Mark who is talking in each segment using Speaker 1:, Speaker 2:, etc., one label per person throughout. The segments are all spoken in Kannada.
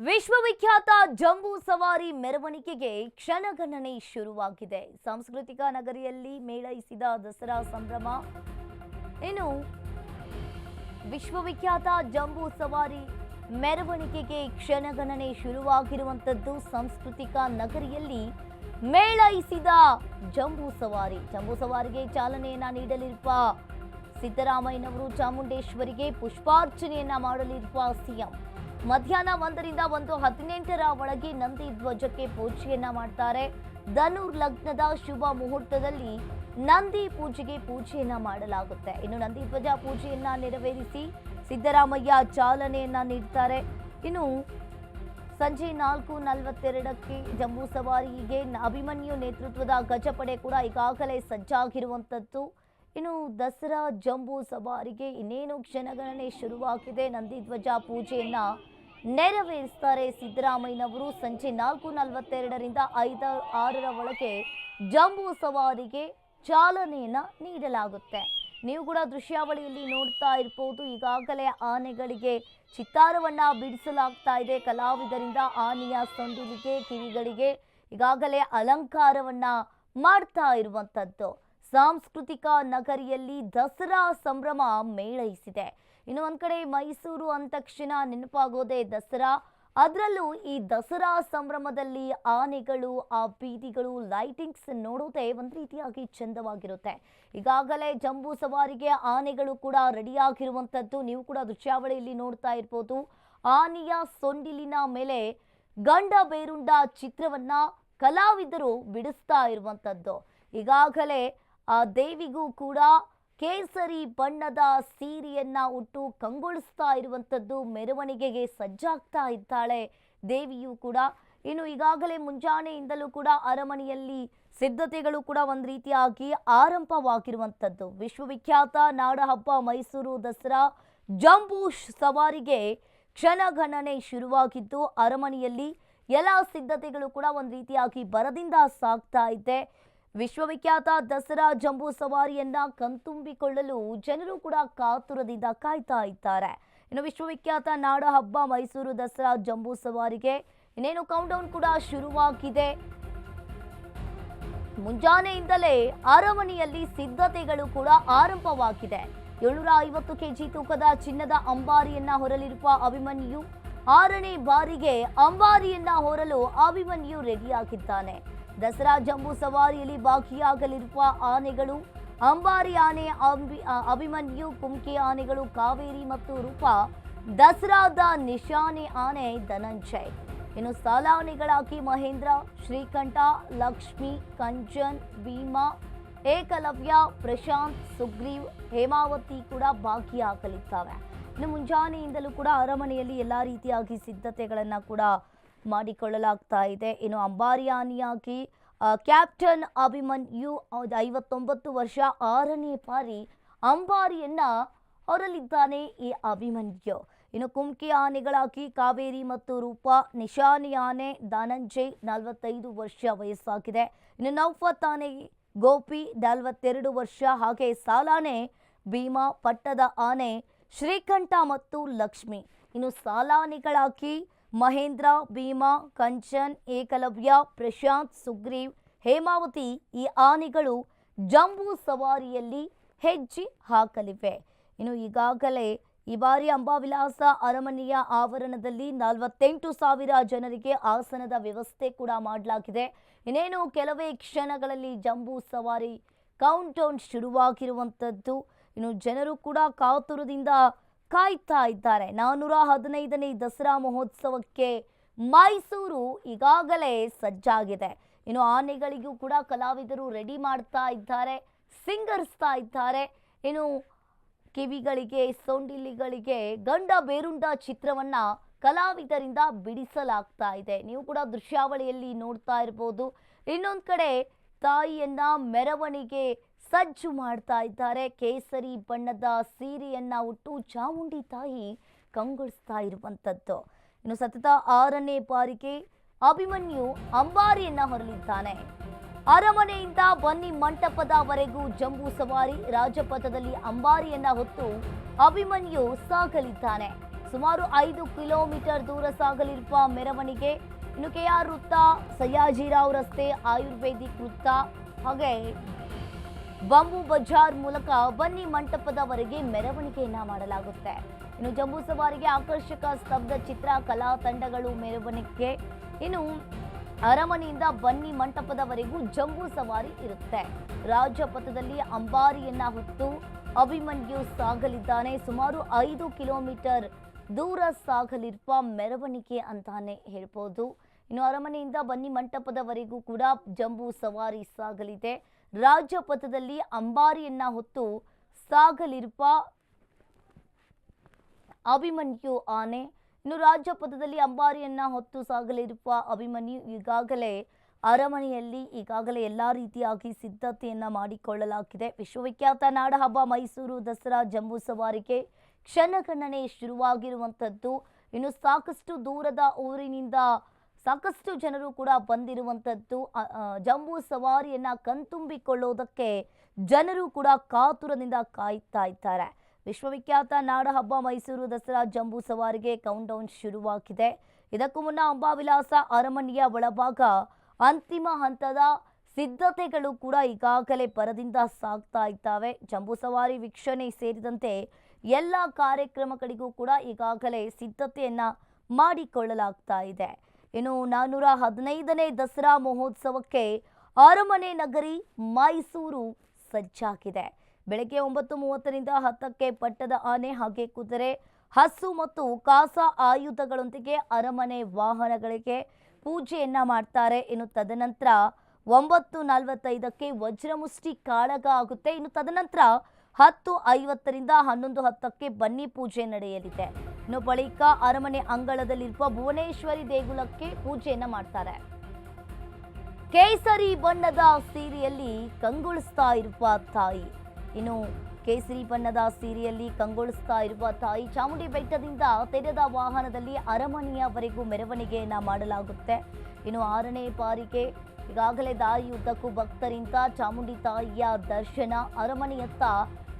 Speaker 1: ವಿಶ್ವವಿಖ್ಯಾತ ಜಂಬೂ ಸವಾರಿ ಮೆರವಣಿಗೆಗೆ ಕ್ಷಣಗಣನೆ ಶುರುವಾಗಿದೆ. ಸಾಂಸ್ಕೃತಿಕ ನಗರಿಯಲ್ಲಿ ಮೇಳೈಸಿದ ದಸರಾ ಸಂಭ್ರಮ. ಇನ್ನು ವಿಶ್ವವಿಖ್ಯಾತ ಜಂಬೂ ಸವಾರಿ ಮೆರವಣಿಗೆಗೆ ಕ್ಷಣಗಣನೆ ಶುರುವಾಗಿರುವಂಥದ್ದು ಸಾಂಸ್ಕೃತಿಕ ನಗರಿಯಲ್ಲಿ ಮೇಳೈಸಿದ ಜಂಬೂ ಸವಾರಿ. ಜಂಬೂ ಸವಾರಿಗೆ ಚಾಲನೆಯನ್ನ ನೀಡಲಿರುವ ಸಿದ್ದರಾಮಯ್ಯನವರು ಚಾಮುಂಡೇಶ್ವರಿಗೆ ಪುಷ್ಪಾರ್ಚನೆಯನ್ನ ಮಾಡಲಿರುವ ಸಿಎಂ. ಮಧ್ಯಾಹ್ನ ಒಂದರಿಂದ ಒಂದು ಹದಿನೆಂಟರ ಒಳಗೆ ನಂದಿ ಧ್ವಜಕ್ಕೆ ಪೂಜೆಯನ್ನ ಮಾಡ್ತಾರೆ. ಧನುರ್ ಲಗ್ನದ ಶುಭ ಮುಹೂರ್ತದಲ್ಲಿ ನಂದಿ ಪೂಜೆಗೆ ಪೂಜೆಯನ್ನ ಮಾಡಲಾಗುತ್ತೆ. ಇನ್ನು ನಂದಿ ಧ್ವಜ ಪೂಜೆಯನ್ನ ನೆರವೇರಿಸಿ ಸಿದ್ದರಾಮಯ್ಯ ಚಾಲನೆಯನ್ನ ನೀಡ್ತಾರೆ. ಇನ್ನು ಸಂಜೆ ನಾಲ್ಕು ನಲವತ್ತೆರಡಕ್ಕೆ ಜಂಬೂ ಸವಾರಿಗೆ ಅಭಿಮನ್ಯು ನೇತೃತ್ವದ ಗಜಪಡೆ ಕೂಡ ಈಗಾಗಲೇ ಸಜ್ಜಾಗಿರುವಂಥದ್ದು. ಇನ್ನು ದಸರಾ ಜಂಬೂ ಸವಾರಿಗೆ ಇನ್ನೇನು ಕ್ಷಣಗಣನೆ ಶುರುವಾಗಿದೆ? ನಂದಿ ಧ್ವಜ ಪೂಜೆಯನ್ನ ನೆರವೇರಿಸ್ತಾರೆ ಸಿದ್ದರಾಮಯ್ಯನವರು ಸಂಜೆ ನಾಲ್ಕು ನಲವತ್ತೆರಡರಿಂದ ಐದು ಆರರ ಒಳಗೆ ಜಂಬೂ ಸವಾರಿಗೆ ಚಾಲನೆಯನ್ನ ನೀಡಲಾಗುತ್ತೆ. ನೀವು ಕೂಡ ದೃಶ್ಯಾವಳಿಯಲ್ಲಿ ನೋಡ್ತಾ ಇರ್ಬೋದು. ಈಗಾಗಲೇ ಆನೆಗಳಿಗೆ ಚಿತ್ತಾರವನ್ನ ಬಿಡಿಸಲಾಗ್ತಾ ಇದೆ. ಕಲಾವಿದರಿಂದ ಆನೆಯ ಸೊಂಡಿಲಿಗೆ ಕಿವಿಗಳಿಗೆ ಈಗಾಗಲೇ ಅಲಂಕಾರವನ್ನ ಮಾಡ್ತಾ ಇರುವಂಥದ್ದು ಸಾಂಸ್ಕೃತಿಕ ನಗರಿಯಲ್ಲಿ ದಸರಾ ಸಂಭ್ರಮ ಮೇಳೈಸಿದೆ. ಇನ್ನು ಒಂದ್ ಕಡೆ ಮೈಸೂರು ಅಂದ ತಕ್ಷಣ ನೆನಪಾಗೋದೇ ದಸರಾ. ಅದರಲ್ಲೂ ಈ ದಸರಾ ಸಂಭ್ರಮದಲ್ಲಿ ಆನೆಗಳು, ಆ ಬೀದಿಗಳು ಲೈಟಿಂಗ್ಸ್ ನೋಡೋದೇ ಒಂದು ರೀತಿಯಾಗಿ ಚಂದವಾಗಿರುತ್ತೆ. ಈಗಾಗಲೇ ಜಂಬೂ ಸವಾರಿಗೆ ಆನೆಗಳು ಕೂಡ ರೆಡಿಯಾಗಿರುವಂಥದ್ದು ನೀವು ಕೂಡ ದೃಶ್ಯಾವಳಿಯಲ್ಲಿ ನೋಡ್ತಾ ಇರ್ಬೋದು. ಆನೆಯ ಸೊಂಡಿಲಿನ ಮೇಲೆ ಗಂಡ ಬೇರುಂಡ ಚಿತ್ರವನ್ನ ಕಲಾವಿದರು ಬಿಡಿಸ್ತಾ ಇರುವಂಥದ್ದು ಈಗಾಗಲೇ ಆ ದೇವಿಗೂ ಕೂಡ ಕೇಸರಿ ಬಣ್ಣದ ಸೀರೆಯನ್ನ ಉಟ್ಟು ಕಂಗೊಳಿಸ್ತಾ ಇರುವಂಥದ್ದು ಮೆರವಣಿಗೆಗೆ ಸಜ್ಜಾಗ್ತಾ ಇದ್ದಾಳೆ. ದೇವಿಯು ಕೂಡ ಇನ್ನು ಈಗಾಗಲೇ ಮುಂಜಾನೆಯಿಂದಲೂ ಕೂಡ ಅರಮನೆಯಲ್ಲಿ ಸಿದ್ಧತೆಗಳು ಕೂಡ ಒಂದು ರೀತಿಯಾಗಿ ಆರಂಭವಾಗಿರುವಂಥದ್ದು. ವಿಶ್ವವಿಖ್ಯಾತ ನಾಡಹಬ್ಬ ಮೈಸೂರು ದಸರಾ ಜಂಬೂ ಸವಾರಿಗೆ ಕ್ಷಣಗಣನೆ ಶುರುವಾಗಿದ್ದು, ಅರಮನೆಯಲ್ಲಿ ಎಲ್ಲ ಸಿದ್ಧತೆಗಳು ಕೂಡ ಒಂದು ರೀತಿಯಾಗಿ ಬರದಿಂದ ಸಾಗ್ತಾ ಇದೆ. ವಿಶ್ವವಿಖ್ಯಾತ ದಸರಾ ಜಂಬೂ ಸವಾರಿಯನ್ನ ಕಣ್ತುಂಬಿಕೊಳ್ಳಲು ಜನರು ಕೂಡ ಕಾತುರದಿಂದ ಕಾಯ್ತಾ ಇದ್ದಾರೆ. ಇನ್ನು ವಿಶ್ವವಿಖ್ಯಾತ ನಾಡ ಹಬ್ಬ ಮೈಸೂರು ದಸರಾ ಜಂಬೂ ಸವಾರಿಗೆ ಇನ್ನೇನು ಕೌಂಟೌನ್ ಕೂಡ ಶುರುವಾಗಿದೆ. ಮುಂಜಾನೆಯಿಂದಲೇ ಅರಮನೆಯಲ್ಲಿ ಸಿದ್ಧತೆಗಳು ಕೂಡ ಆರಂಭವಾಗಿದೆ. ಏಳ್ನೂರ ಐವತ್ತು ಕೆಜಿ ತೂಕದ ಚಿನ್ನದ ಅಂಬಾರಿಯನ್ನ ಹೊರಲಿರುವ ಅಭಿಮನ್ಯು ಆರನೇ ಬಾರಿಗೆ ಅಂಬಾರಿಯನ್ನ ಹೊರಲು ಅಭಿಮನ್ಯು ರೆಡಿಯಾಗಿದ್ದಾನೆ. ದಸರಾ ಜಂಬೂ ಸವಾರಿಯಲ್ಲಿ ಭಾಗಿಯಾಗಲಿರುವ ಆನೆಗಳು, ಅಂಬಾರಿ ಆನೆ, ಅಂಬಿ ಅಭಿಮನ್ಯು ಕುಮ್ಕಿ ಆನೆಗಳು, ಕಾವೇರಿ ಮತ್ತು ರೂಪ, ದಸರಾದ ನಿಶಾನೆ ಆನೆ ಧನಂಜಯ್. ಇನ್ನು ಸಾಲಾನೆಗಳಾಗಿ ಮಹೇಂದ್ರ, ಶ್ರೀಕಂಠ, ಲಕ್ಷ್ಮಿ ಕಂಚನ್ ಭೀಮಾ, ಏಕಲವ್ಯ, ಪ್ರಶಾಂತ್, ಸುಗ್ರೀವ್, ಹೇಮಾವತಿ ಕೂಡ ಭಾಗಿಯಾಗಲಿದ್ದಾವೆ. ಇನ್ನು ಮುಂಜಾನೆಯಿಂದಲೂ ಕೂಡ ಅರಮನೆಯಲ್ಲಿ ಎಲ್ಲ ರೀತಿಯಾಗಿ ಸಿದ್ಧತೆಗಳನ್ನು ಕೂಡ ಮಾಡಿಕೊಳ್ಳಲಾಗ್ತಾ ಇದೆ ಇನ್ನು ಅಂಬಾರಿಯಾನಿಯಾಗಿ ಕ್ಯಾಪ್ಟನ್ ಅಭಿಮನ್ಯು ಐವತ್ತೊಂಬತ್ತು ವರ್ಷ ಆರನೇ ಬಾರಿ ಅಂಬಾರಿಯನ್ನ ಹೊರಲಿದ್ದಾನೆ ಈ ಅಭಿಮನ್ಯು ಇನ್ನು ಕುಮ್ಕಿ ಆನೆಗಳಾಗಿ ಕಾವೇರಿ ಮತ್ತು ರೂಪ, ನಿಶಾನಿ ಆನೆ, ಧನಂಜಯ್ ನಲವತ್ತೈದು ವರ್ಷ ವಯಸ್ಸಾಗಿದೆ. ಇನ್ನು ನೌಫತ್ ಆನೆ ಗೋಪಿ ನಲವತ್ತೆರಡು ವರ್ಷ, ಹಾಗೆ ಸಾಲಾನೆ ಭೀಮಾ, ಪಟ್ಟದ ಆನೆ ಶ್ರೀಕಂಠ ಮತ್ತು ಲಕ್ಷ್ಮಿ. ಇನ್ನು ಸಾಲಾನೆಗಳಾಗಿ ಮಹೇಂದ್ರ, ಭೀಮಾ, ಕಂಚನ್, ಏಕಲವ್ಯ, ಪ್ರಶಾಂತ್, ಸುಗ್ರೀವ್, ಹೇಮಾವತಿ ಈ ಆನೆಗಳು ಜಂಬೂ ಸವಾರಿಯಲ್ಲಿ ಹೆಜ್ಜೆ ಹಾಕಲಿವೆ. ಇನ್ನು ಈಗಾಗಲೇ ಈ ಬಾರಿ ಅಂಬಾವಿಲಾಸ ಅರಮನೆಯ ಆವರಣದಲ್ಲಿ ನಲವತ್ತೆಂಟು ಸಾವಿರ ಜನರಿಗೆ ಆಸನದ ವ್ಯವಸ್ಥೆ ಕೂಡ ಮಾಡಲಾಗಿದೆ. ಇನ್ನೇನು ಕೆಲವೇ ಕ್ಷಣಗಳಲ್ಲಿ ಜಂಬೂ ಸವಾರಿ ಕೌಂಟ್ ಡೌನ್ ಶುರುವಾಗಿರುವಂಥದ್ದು ಇನ್ನು ಜನರು ಕೂಡ ಕಾತುರದಿಂದ ಕಾಯ್ತಾ ಇದ್ದಾರೆ. ನಾನ್ನೂರ ಹದಿನೈದನೇ ದಸರಾ ಮಹೋತ್ಸವಕ್ಕೆ ಮೈಸೂರು ಈಗಾಗಲೇ ಸಜ್ಜಾಗಿದೆ. ಇನ್ನು ಆನೆಗಳಿಗೂ ಕೂಡ ಕಲಾವಿದರು ರೆಡಿ ಮಾಡ್ತಾ ಇದ್ದಾರೆ, ಸಿಂಗರಿಸ್ತಾ ಇದ್ದಾರೆ. ಇನ್ನು ಕಿವಿಗಳಿಗೆ, ಸೊಂಡಿಲಿಗಳಿಗೆ ಗಂಡ ಬೇರುಂಡ ಚಿತ್ರವನ್ನ ಕಲಾವಿದರಿಂದ ಬಿಡಿಸಲಾಗ್ತಾ ಇದೆ. ನೀವು ಕೂಡ ದೃಶ್ಯಾವಳಿಯಲ್ಲಿ ನೋಡ್ತಾ ಇರ್ಬೋದು. ಇನ್ನೊಂದು ಕಡೆ ತಾಯಿಯನ್ನ ಮೆರವಣಿಗೆ ಸಜ್ಜು ಮಾಡ್ತಾ ಇದ್ದಾರೆ. ಕೇಸರಿ ಬಣ್ಣದ ಸೀರೆಯನ್ನ ಉಟ್ಟು ಚಾಮುಂಡಿ ತಾಯಿ ಕಂಗೊಳಿಸ್ತಾ ಇರುವಂಥದ್ದು ಇನ್ನು ಸತತ ಆರನೇ ಬಾರಿಗೆ ಅಭಿಮನ್ಯು ಅಂಬಾರಿಯನ್ನ ಹೊರಲಿದ್ದಾನೆ ಅರಮನೆಯಿಂದ ಬನ್ನಿ ಮಂಟಪದವರೆಗೂ ಜಂಬೂ ಸವಾರಿ, ರಾಜಪಥದಲ್ಲಿ ಅಂಬಾರಿಯನ್ನ ಹೊತ್ತು ಅಭಿಮನ್ಯು ಸಾಗಲಿದ್ದಾನೆ. ಸುಮಾರು ಐದು ಕಿಲೋಮೀಟರ್ ದೂರ ಸಾಗಲಿರುವ ಮೆರವಣಿಗೆ ಇನ್ನು ಕೆ ಆರ್ ವೃತ್ತ ಸಯ್ಯಾಜಿರಾವ್ ರಸ್ತೆ, ಆಯುರ್ವೇದಿಕ್ ವೃತ್ತ ಹಾಗೆ ಬಂಬು ಬಜಾರ್ ಮೂಲಕ ಬನ್ನಿ ಮಂಟಪದವರೆಗೆ ಮೆರವಣಿಗೆಯನ್ನ ಮಾಡಲಾಗುತ್ತೆ. ಇನ್ನು ಜಂಬೂ ಸವಾರಿಗೆ ಆಕರ್ಷಕ ಸ್ತಬ್ಧ ಚಿತ್ರ, ಕಲಾ ತಂಡಗಳು ಮೆರವಣಿಗೆ. ಇನ್ನು ಅರಮನೆಯಿಂದ ಬನ್ನಿ ಮಂಟಪದವರೆಗೂ ಜಂಬೂ ಸವಾರಿ ಇರುತ್ತೆ. ರಾಜಪಥದಲ್ಲಿ ಅಂಬಾರಿಯನ್ನ ಹೊತ್ತು ಅಭಿಮನ್ಯು ಸಾಗಲಿದ್ದಾನೆ. ಸುಮಾರು ಐದು ಕಿಲೋಮೀಟರ್ ದೂರ ಸಾಗಲಿರುವ ಮೆರವಣಿಗೆ ಅಂತಾನೆ ಹೇಳ್ಬೋದು. ಇನ್ನು ಅರಮನೆಯಿಂದ ಬನ್ನಿ ಮಂಟಪದವರೆಗೂ ಕೂಡ ಜಂಬೂ ಸವಾರಿ ಸಾಗಲಿದೆ. ರಾಜಪಥದಲ್ಲಿ ಅಂಬಾರಿಯನ್ನ ಹೊತ್ತು ಸಾಗಲಿರುವ ಅಭಿಮನ್ಯು ಆನೆ. ಇನ್ನು ರಾಜಪಥದಲ್ಲಿ ಅಂಬಾರಿಯನ್ನ ಹೊತ್ತು ಸಾಗಲಿರುವ ಅಭಿಮನ್ಯು ಈಗಾಗಲೇ ಅರಮನೆಯಲ್ಲಿ ಈಗಾಗಲೇ ಎಲ್ಲ ರೀತಿಯಾಗಿ ಸಿದ್ಧತೆಯನ್ನ ಮಾಡಿಕೊಳ್ಳಲಾಗಿದೆ. ವಿಶ್ವವಿಖ್ಯಾತ ನಾಡಹಬ್ಬ ಮೈಸೂರು ದಸರಾ ಜಂಬೂ ಸವಾರಿಗೆ ಕ್ಷಣಗಣನೆ ಶುರುವಾಗಿರುವಂಥದ್ದು. ಇನ್ನು ಸಾಕಷ್ಟು ದೂರದ ಊರಿನಿಂದ ಸಾಕಷ್ಟು ಜನರು ಕೂಡ ಬಂದಿರುವಂಥದ್ದು ಜಂಬೂ ಸವಾರಿಯನ್ನ ಕಣ್ತುಂಬಿಕೊಳ್ಳೋದಕ್ಕೆ ಜನರು ಕೂಡ ಕಾತುರದಿಂದ ಕಾಯ್ತಾ ಇದ್ದಾರೆ. ವಿಶ್ವವಿಖ್ಯಾತ ನಾಡಹಬ್ಬ ಮೈಸೂರು ದಸರಾ ಜಂಬೂ ಸವಾರಿಗೆ ಕೌಂಟ್ ಡೌನ್ ಶುರುವಾಗಿದೆ. ಇದಕ್ಕೂ ಮುನ್ನ ಅಂಬಾವಿಲಾಸ ಅರಮನೆಯ ಒಳಭಾಗ ಅಂತಿಮ ಹಂತದ ಸಿದ್ಧತೆಗಳು ಕೂಡ ಈಗಾಗಲೇ ಪರದಿಂದ ಸಾಗ್ತಾ ಇದ್ದಾವೆ. ಜಂಬೂ ಸವಾರಿ ವೀಕ್ಷಣೆ ಸೇರಿದಂತೆ ಎಲ್ಲ ಕಾರ್ಯಕ್ರಮಗಳಿಗೂ ಕೂಡ ಈಗಾಗಲೇ ಸಿದ್ಧತೆಯನ್ನ ಮಾಡಿಕೊಳ್ಳಲಾಗ್ತಾ ಇದೆ. ಇನ್ನು ನಾನ್ನೂರ ಹದಿನೈದನೇ ದಸರಾ ಮಹೋತ್ಸವಕ್ಕೆ ಅರಮನೆ ನಗರಿ ಮೈಸೂರು ಸಜ್ಜಾಗಿದೆ. ಬೆಳಗ್ಗೆ ಒಂಬತ್ತು ಮೂವತ್ತರಿಂದ ಹತ್ತಕ್ಕೆ ಪಟ್ಟದ ಆನೆ ಹಾಗೆ ಕುದುರೆ, ಹಸು ಮತ್ತು ಕಾಸ ಆಯುಧಗಳೊಂದಿಗೆ ಅರಮನೆ ವಾಹನಗಳಿಗೆ ಪೂಜೆಯನ್ನ ಮಾಡ್ತಾರೆ. ಇನ್ನು ತದನಂತರ ಒಂಬತ್ತು ನಲವತ್ತೈದಕ್ಕೆ ವಜ್ರಮುಷ್ಟಿ ಕಾಳಗ ಆಗುತ್ತೆ. ಇನ್ನು ತದನಂತರ ಹತ್ತು ಐವತ್ತರಿಂದ ಹನ್ನೊಂದು ಹತ್ತಕ್ಕೆ ಬನ್ನಿ ಪೂಜೆ ನಡೆಯಲಿದೆ. ಇನ್ನು ಬಳಿಕ ಅರಮನೆ ಅಂಗಳದಲ್ಲಿರುವ ಭುವನೇಶ್ವರಿ ದೇಗುಲಕ್ಕೆ ಪೂಜೆಯನ್ನು ಮಾಡ್ತಾರೆ. ಕೇಸರಿ ಬಣ್ಣದ ಸೀರೆಯಲ್ಲಿ ಕಂಗೊಳಿಸ್ತಾ ಇರುವ ತಾಯಿ. ಇನ್ನು ಕೇಸರಿ ಬಣ್ಣದ ಸೀರೆಯಲ್ಲಿ ಕಂಗೊಳಿಸ್ತಾ ಇರುವ ತಾಯಿ ಚಾಮುಂಡಿ ಬೆಟ್ಟದಿಂದ ತೆರೆದ ವಾಹನದಲ್ಲಿ ಅರಮನೆಯವರೆಗೂ ಮೆರವಣಿಗೆಯನ್ನ ಮಾಡಲಾಗುತ್ತೆ. ಇನ್ನು ಆರನೇ ಬಾರಿಗೆ ಈಗಾಗಲೇ ದಾರಿಯುದ್ದಕ್ಕೂ ಭಕ್ತರಿಂದ ಚಾಮುಂಡಿ ತಾಯಿಯ ದರ್ಶನ, ಅರಮನೆಯತ್ತ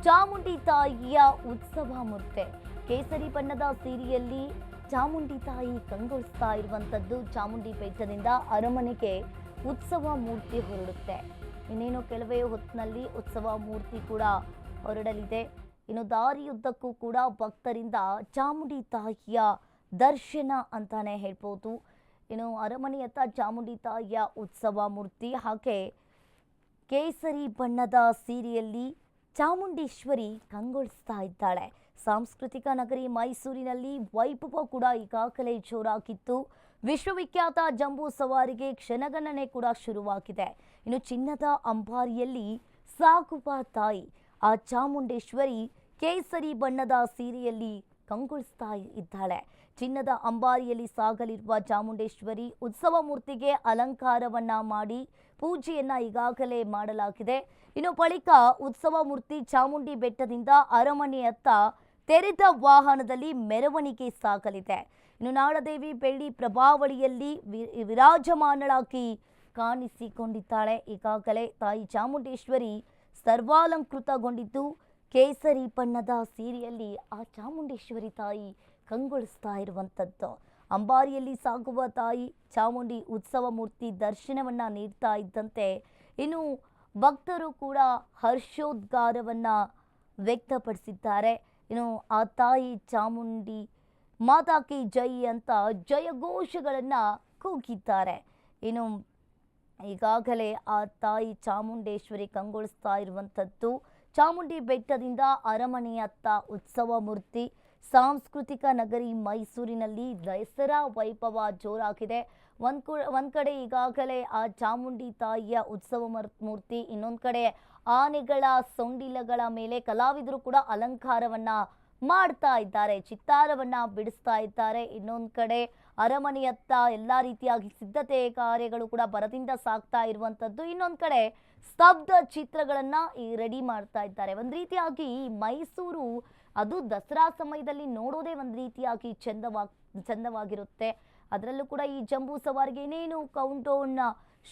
Speaker 1: ಚಾಮುಂಡಿ ತಾಯಿಯ ಉತ್ಸವ ಮುದ್ದೆ. ಕೇಸರಿ ಬಣ್ಣದ ಸೀರೆಯಲ್ಲಿ ಚಾಮುಂಡಿ ತಾಯಿ ಕಂಗೊಳಿಸ್ತಾ ಇರುವಂಥದ್ದು ಚಾಮುಂಡಿ ಬೆಟ್ಟದಿಂದ ಅರಮನೆಗೆ ಉತ್ಸವ ಮೂರ್ತಿ ಹೊರಡುತ್ತೆ. ಇನ್ನೇನು ಕೆಲವೇ ಹೊತ್ತಿನಲ್ಲಿ ಉತ್ಸವ ಮೂರ್ತಿ ಕೂಡ ಹೊರಡಲಿದೆ. ಇನ್ನು ದಾರಿಯುದ್ದಕ್ಕೂ ಕೂಡ ಭಕ್ತರಿಂದ ಚಾಮುಂಡಿ ತಾಯಿಯ ದರ್ಶನ ಅಂತಾನೆ ಹೇಳ್ಬೋದು. ಇನ್ನು ಅರಮನೆಯತ್ತ ಚಾಮುಂಡಿ ತಾಯಿಯ ಉತ್ಸವ ಮೂರ್ತಿ, ಹಾಗೆ ಕೇಸರಿ ಬಣ್ಣದ ಸೀರೆಯಲ್ಲಿ ಚಾಮುಂಡೇಶ್ವರಿ ಕಂಗೊಳಿಸ್ತಾ ಇದ್ದಾಳೆ. ಸಾಂಸ್ಕೃತಿಕ ನಗರಿ ಮೈಸೂರಿನಲ್ಲಿ ವೈಭವ ಕೂಡ ಈಗಾಗಲೇ ಜೋರಾಗಿತ್ತು. ವಿಶ್ವವಿಖ್ಯಾತ ಜಂಬೂ ಸವಾರಿಗೆ ಕ್ಷಣಗಣನೆ ಕೂಡ ಶುರುವಾಗಿದೆ. ಇನ್ನು ಚಿನ್ನದ ಅಂಬಾರಿಯಲ್ಲಿ ಸಾಗುವ ತಾಯಿ, ಆ ಚಾಮುಂಡೇಶ್ವರಿ ಕೇಸರಿ ಬಣ್ಣದ ಸೀರೆಯಲ್ಲಿ ಕಂಗೊಳಿಸ್ತಾ ಇದ್ದಾಳೆ. ಚಿನ್ನದ ಅಂಬಾರಿಯಲ್ಲಿ ಸಾಗಲಿರುವ ಚಾಮುಂಡೇಶ್ವರಿ ಉತ್ಸವ ಮೂರ್ತಿಗೆ ಅಲಂಕಾರವನ್ನ ಮಾಡಿ ಪೂಜೆಯನ್ನ ಈಗಾಗಲೇ ಮಾಡಲಾಗಿದೆ. ಇನ್ನು ಬಳಿಕ ಉತ್ಸವ ಮೂರ್ತಿ ಚಾಮುಂಡಿ ಬೆಟ್ಟದಿಂದ ಅರಮನೆಯತ್ತ ತೆರೆದ ವಾಹನದಲ್ಲಿ ಮೆರವಣಿಗೆ ಸಾಗಲಿದೆ. ಇನ್ನು ನಾಳದೇವಿ ಬೆಳ್ಳಿ ಪ್ರಭಾವಳಿಯಲ್ಲಿ ವಿರಾಜಮಾನಳಾಗಿ ಕಾಣಿಸಿಕೊಂಡಿದ್ದಾಳೆ. ಈಗಾಗಲೇ ತಾಯಿ ಚಾಮುಂಡೇಶ್ವರಿ ಸರ್ವಾಲಂಕೃತಗೊಂಡಿದ್ದು ಕೇಸರಿ ಬಣ್ಣದ ಸೀರೆಯಲ್ಲಿ ಆ ಚಾಮುಂಡೇಶ್ವರಿ ತಾಯಿ ಕಂಗೊಳಿಸ್ತಾ ಇರುವಂಥದ್ದು. ಅಂಬಾರಿಯಲ್ಲಿ ಸಾಗುವ ತಾಯಿ ಚಾಮುಂಡಿ ಉತ್ಸವ ಮೂರ್ತಿ ದರ್ಶನವನ್ನ ನೀಡ್ತಾ ಇದ್ದಂತೆ ಇನ್ನು ಭಕ್ತರು ಕೂಡ ಹರ್ಷೋದ್ಗಾರವನ್ನ ವ್ಯಕ್ತಪಡಿಸಿದ್ದಾರೆ. ಇನ್ನು ಆ ತಾಯಿ ಚಾಮುಂಡಿ ಮಾತಾಕಿ ಜೈ ಅಂತ ಜಯಘೋಷಗಳನ್ನು ಕೂಗಿದ್ದಾರೆ. ಇನ್ನು ಈಗಾಗಲೇ ಆ ತಾಯಿ ಚಾಮುಂಡೇಶ್ವರಿ ಕಂಗೊಳಿಸ್ತಾ ಇರುವಂಥದ್ದು. ಚಾಮುಂಡಿ ಬೆಟ್ಟದಿಂದ ಅರಮನೆಯತ್ತ ಉತ್ಸವ ಮೂರ್ತಿ, ಸಾಂಸ್ಕೃತಿಕ ನಗರಿ ಮೈಸೂರಿನಲ್ಲಿ ದಸರಾ ವೈಭವ ಜೋರಾಗಿದೆ. ಒಂದು ಕು, ಒಂದ್ ಕಡೆ ಈಗಾಗಲೇ ಆ ಚಾಮುಂಡಿ ತಾಯಿಯ ಉತ್ಸವ ಮರ್- ಮೂರ್ತಿ, ಇನ್ನೊಂದು ಕಡೆ ಆನೆಗಳ ಸೊಂಡಿಲಗಳ ಮೇಲೆ ಕಲಾವಿದರು ಕೂಡ ಅಲಂಕಾರವನ್ನ ಮಾಡ್ತಾ ಇದ್ದಾರೆ, ಚಿತ್ತಾರವನ್ನ ಬಿಡಿಸ್ತಾ ಇದ್ದಾರೆ. ಇನ್ನೊಂದು ಕಡೆ ಅರಮನೆಯತ್ತ ಎಲ್ಲ ರೀತಿಯಾಗಿ ಸಿದ್ಧತೆ ಕಾರ್ಯಗಳು ಕೂಡ ಬರದಿಂದ ಸಾಗ್ತಾ ಇರುವಂಥದ್ದು ಇನ್ನೊಂದು ಕಡೆ ಸ್ತಬ್ಧ ಚಿತ್ರಗಳನ್ನು ಈ ರೆಡಿ ಮಾಡ್ತಾ ಇದ್ದಾರೆ. ಒಂದು ರೀತಿಯಾಗಿ ಮೈಸೂರು, ಅದು ದಸರಾ ಸಮಯದಲ್ಲಿ ನೋಡೋದೇ ಒಂದು ರೀತಿಯಾಗಿ ಚಂದವಾ, ಚಂದವಾಗಿರುತ್ತೆ. ಅದರಲ್ಲೂ ಕೂಡ ಈ ಜಂಬೂ ಸವಾರಿಗೆ ಏನೇನು ಕೌಂಟ್ ಡೌನ್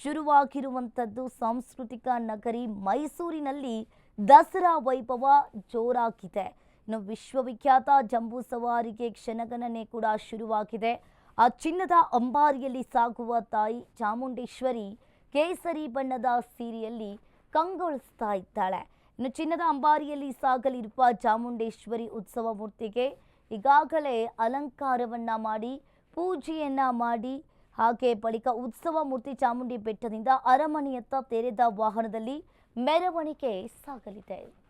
Speaker 1: ಶುರುವಾಗಿರುವಂಥದ್ದು ಸಾಂಸ್ಕೃತಿಕ ನಗರಿ ಮೈಸೂರಿನಲ್ಲಿ ದಸರಾ ವೈಭವ ಜೋರಾಗಿದೆ. ಇನ್ನು ವಿಶ್ವವಿಖ್ಯಾತ ಜಂಬೂ ಸವಾರಿಗೆ ಕ್ಷಣಗಣನೆ ಕೂಡ ಶುರುವಾಗಿದೆ. ಆ ಚಿನ್ನದ ಅಂಬಾರಿಯಲ್ಲಿ ಸಾಗುವ ತಾಯಿ ಚಾಮುಂಡೇಶ್ವರಿ ಕೇಸರಿ ಬಣ್ಣದ ಸೀರೆಯಲ್ಲಿ ಕಂಗೊಳಿಸ್ತಾ ಇದ್ದಾಳೆ. ಇನ್ನು ಚಿನ್ನದ ಅಂಬಾರಿಯಲ್ಲಿ ಸಾಗಲಿರುವ ಚಾಮುಂಡೇಶ್ವರಿ ಉತ್ಸವ ಮೂರ್ತಿಗೆ ಈಗಾಗಲೇ ಅಲಂಕಾರವನ್ನ ಮಾಡಿ, ಪೂಜೆಯನ್ನ ಮಾಡಿ. ಹಾಗೆ ಬಳಿಕ ಉತ್ಸವ ಮೂರ್ತಿ ಚಾಮುಂಡಿ ಬೆಟ್ಟದಿಂದ ಅರಮನೆಯತ್ತ ತೆರೆದ ವಾಹನದಲ್ಲಿ ಮೆರವಣಿಗೆ ಸಾಗಲಿದೆ.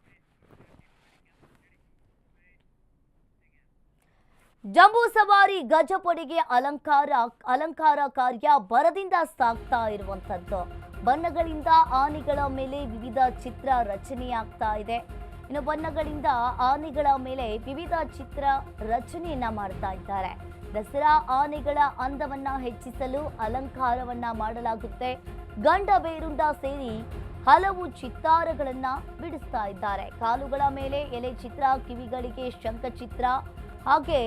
Speaker 1: ಜಂಬೂ ಸವಾರಿ ಗಜಪಡೆಗೆ ಅಲಂಕಾರ ಅಲಂಕಾರ ಕಾರ್ಯ ಬರದಿಂದ ಸಾಗ್ತಾ ಇರುವಂತದ್ದು ಬಣ್ಣಗಳಿಂದ ಆನೆಗಳ ಮೇಲೆ ವಿವಿಧ ಚಿತ್ರ ರಚನೆಯಾಗ್ತಾ ಇದೆ. ಇನ್ನು ಬಣ್ಣಗಳಿಂದ ಆನೆಗಳ ಮೇಲೆ ವಿವಿಧ ಚಿತ್ರ ರಚನೆಯನ್ನ ಮಾಡ್ತಾ ಇದ್ದಾರೆ. ದಸರಾ ಆನೆಗಳ ಅಂದವನ್ನ ಹೆಚ್ಚಿಸಲು ಅಲಂಕಾರವನ್ನ ಮಾಡಲಾಗುತ್ತೆ. ಗಂಡ ಬೇರುಂಡ ಸೇರಿ ಹಲವು ಚಿತ್ತಾರಗಳನ್ನ ಬಿಡಿಸ್ತಾ ಇದ್ದಾರೆ. ಕಾಲುಗಳ ಮೇಲೆ ಎಲೆ ಚಿತ್ರ, ಕಿವಿಗಳಿಗೆ ಶಂಖಚಿತ್ರ ಹಾಗೆ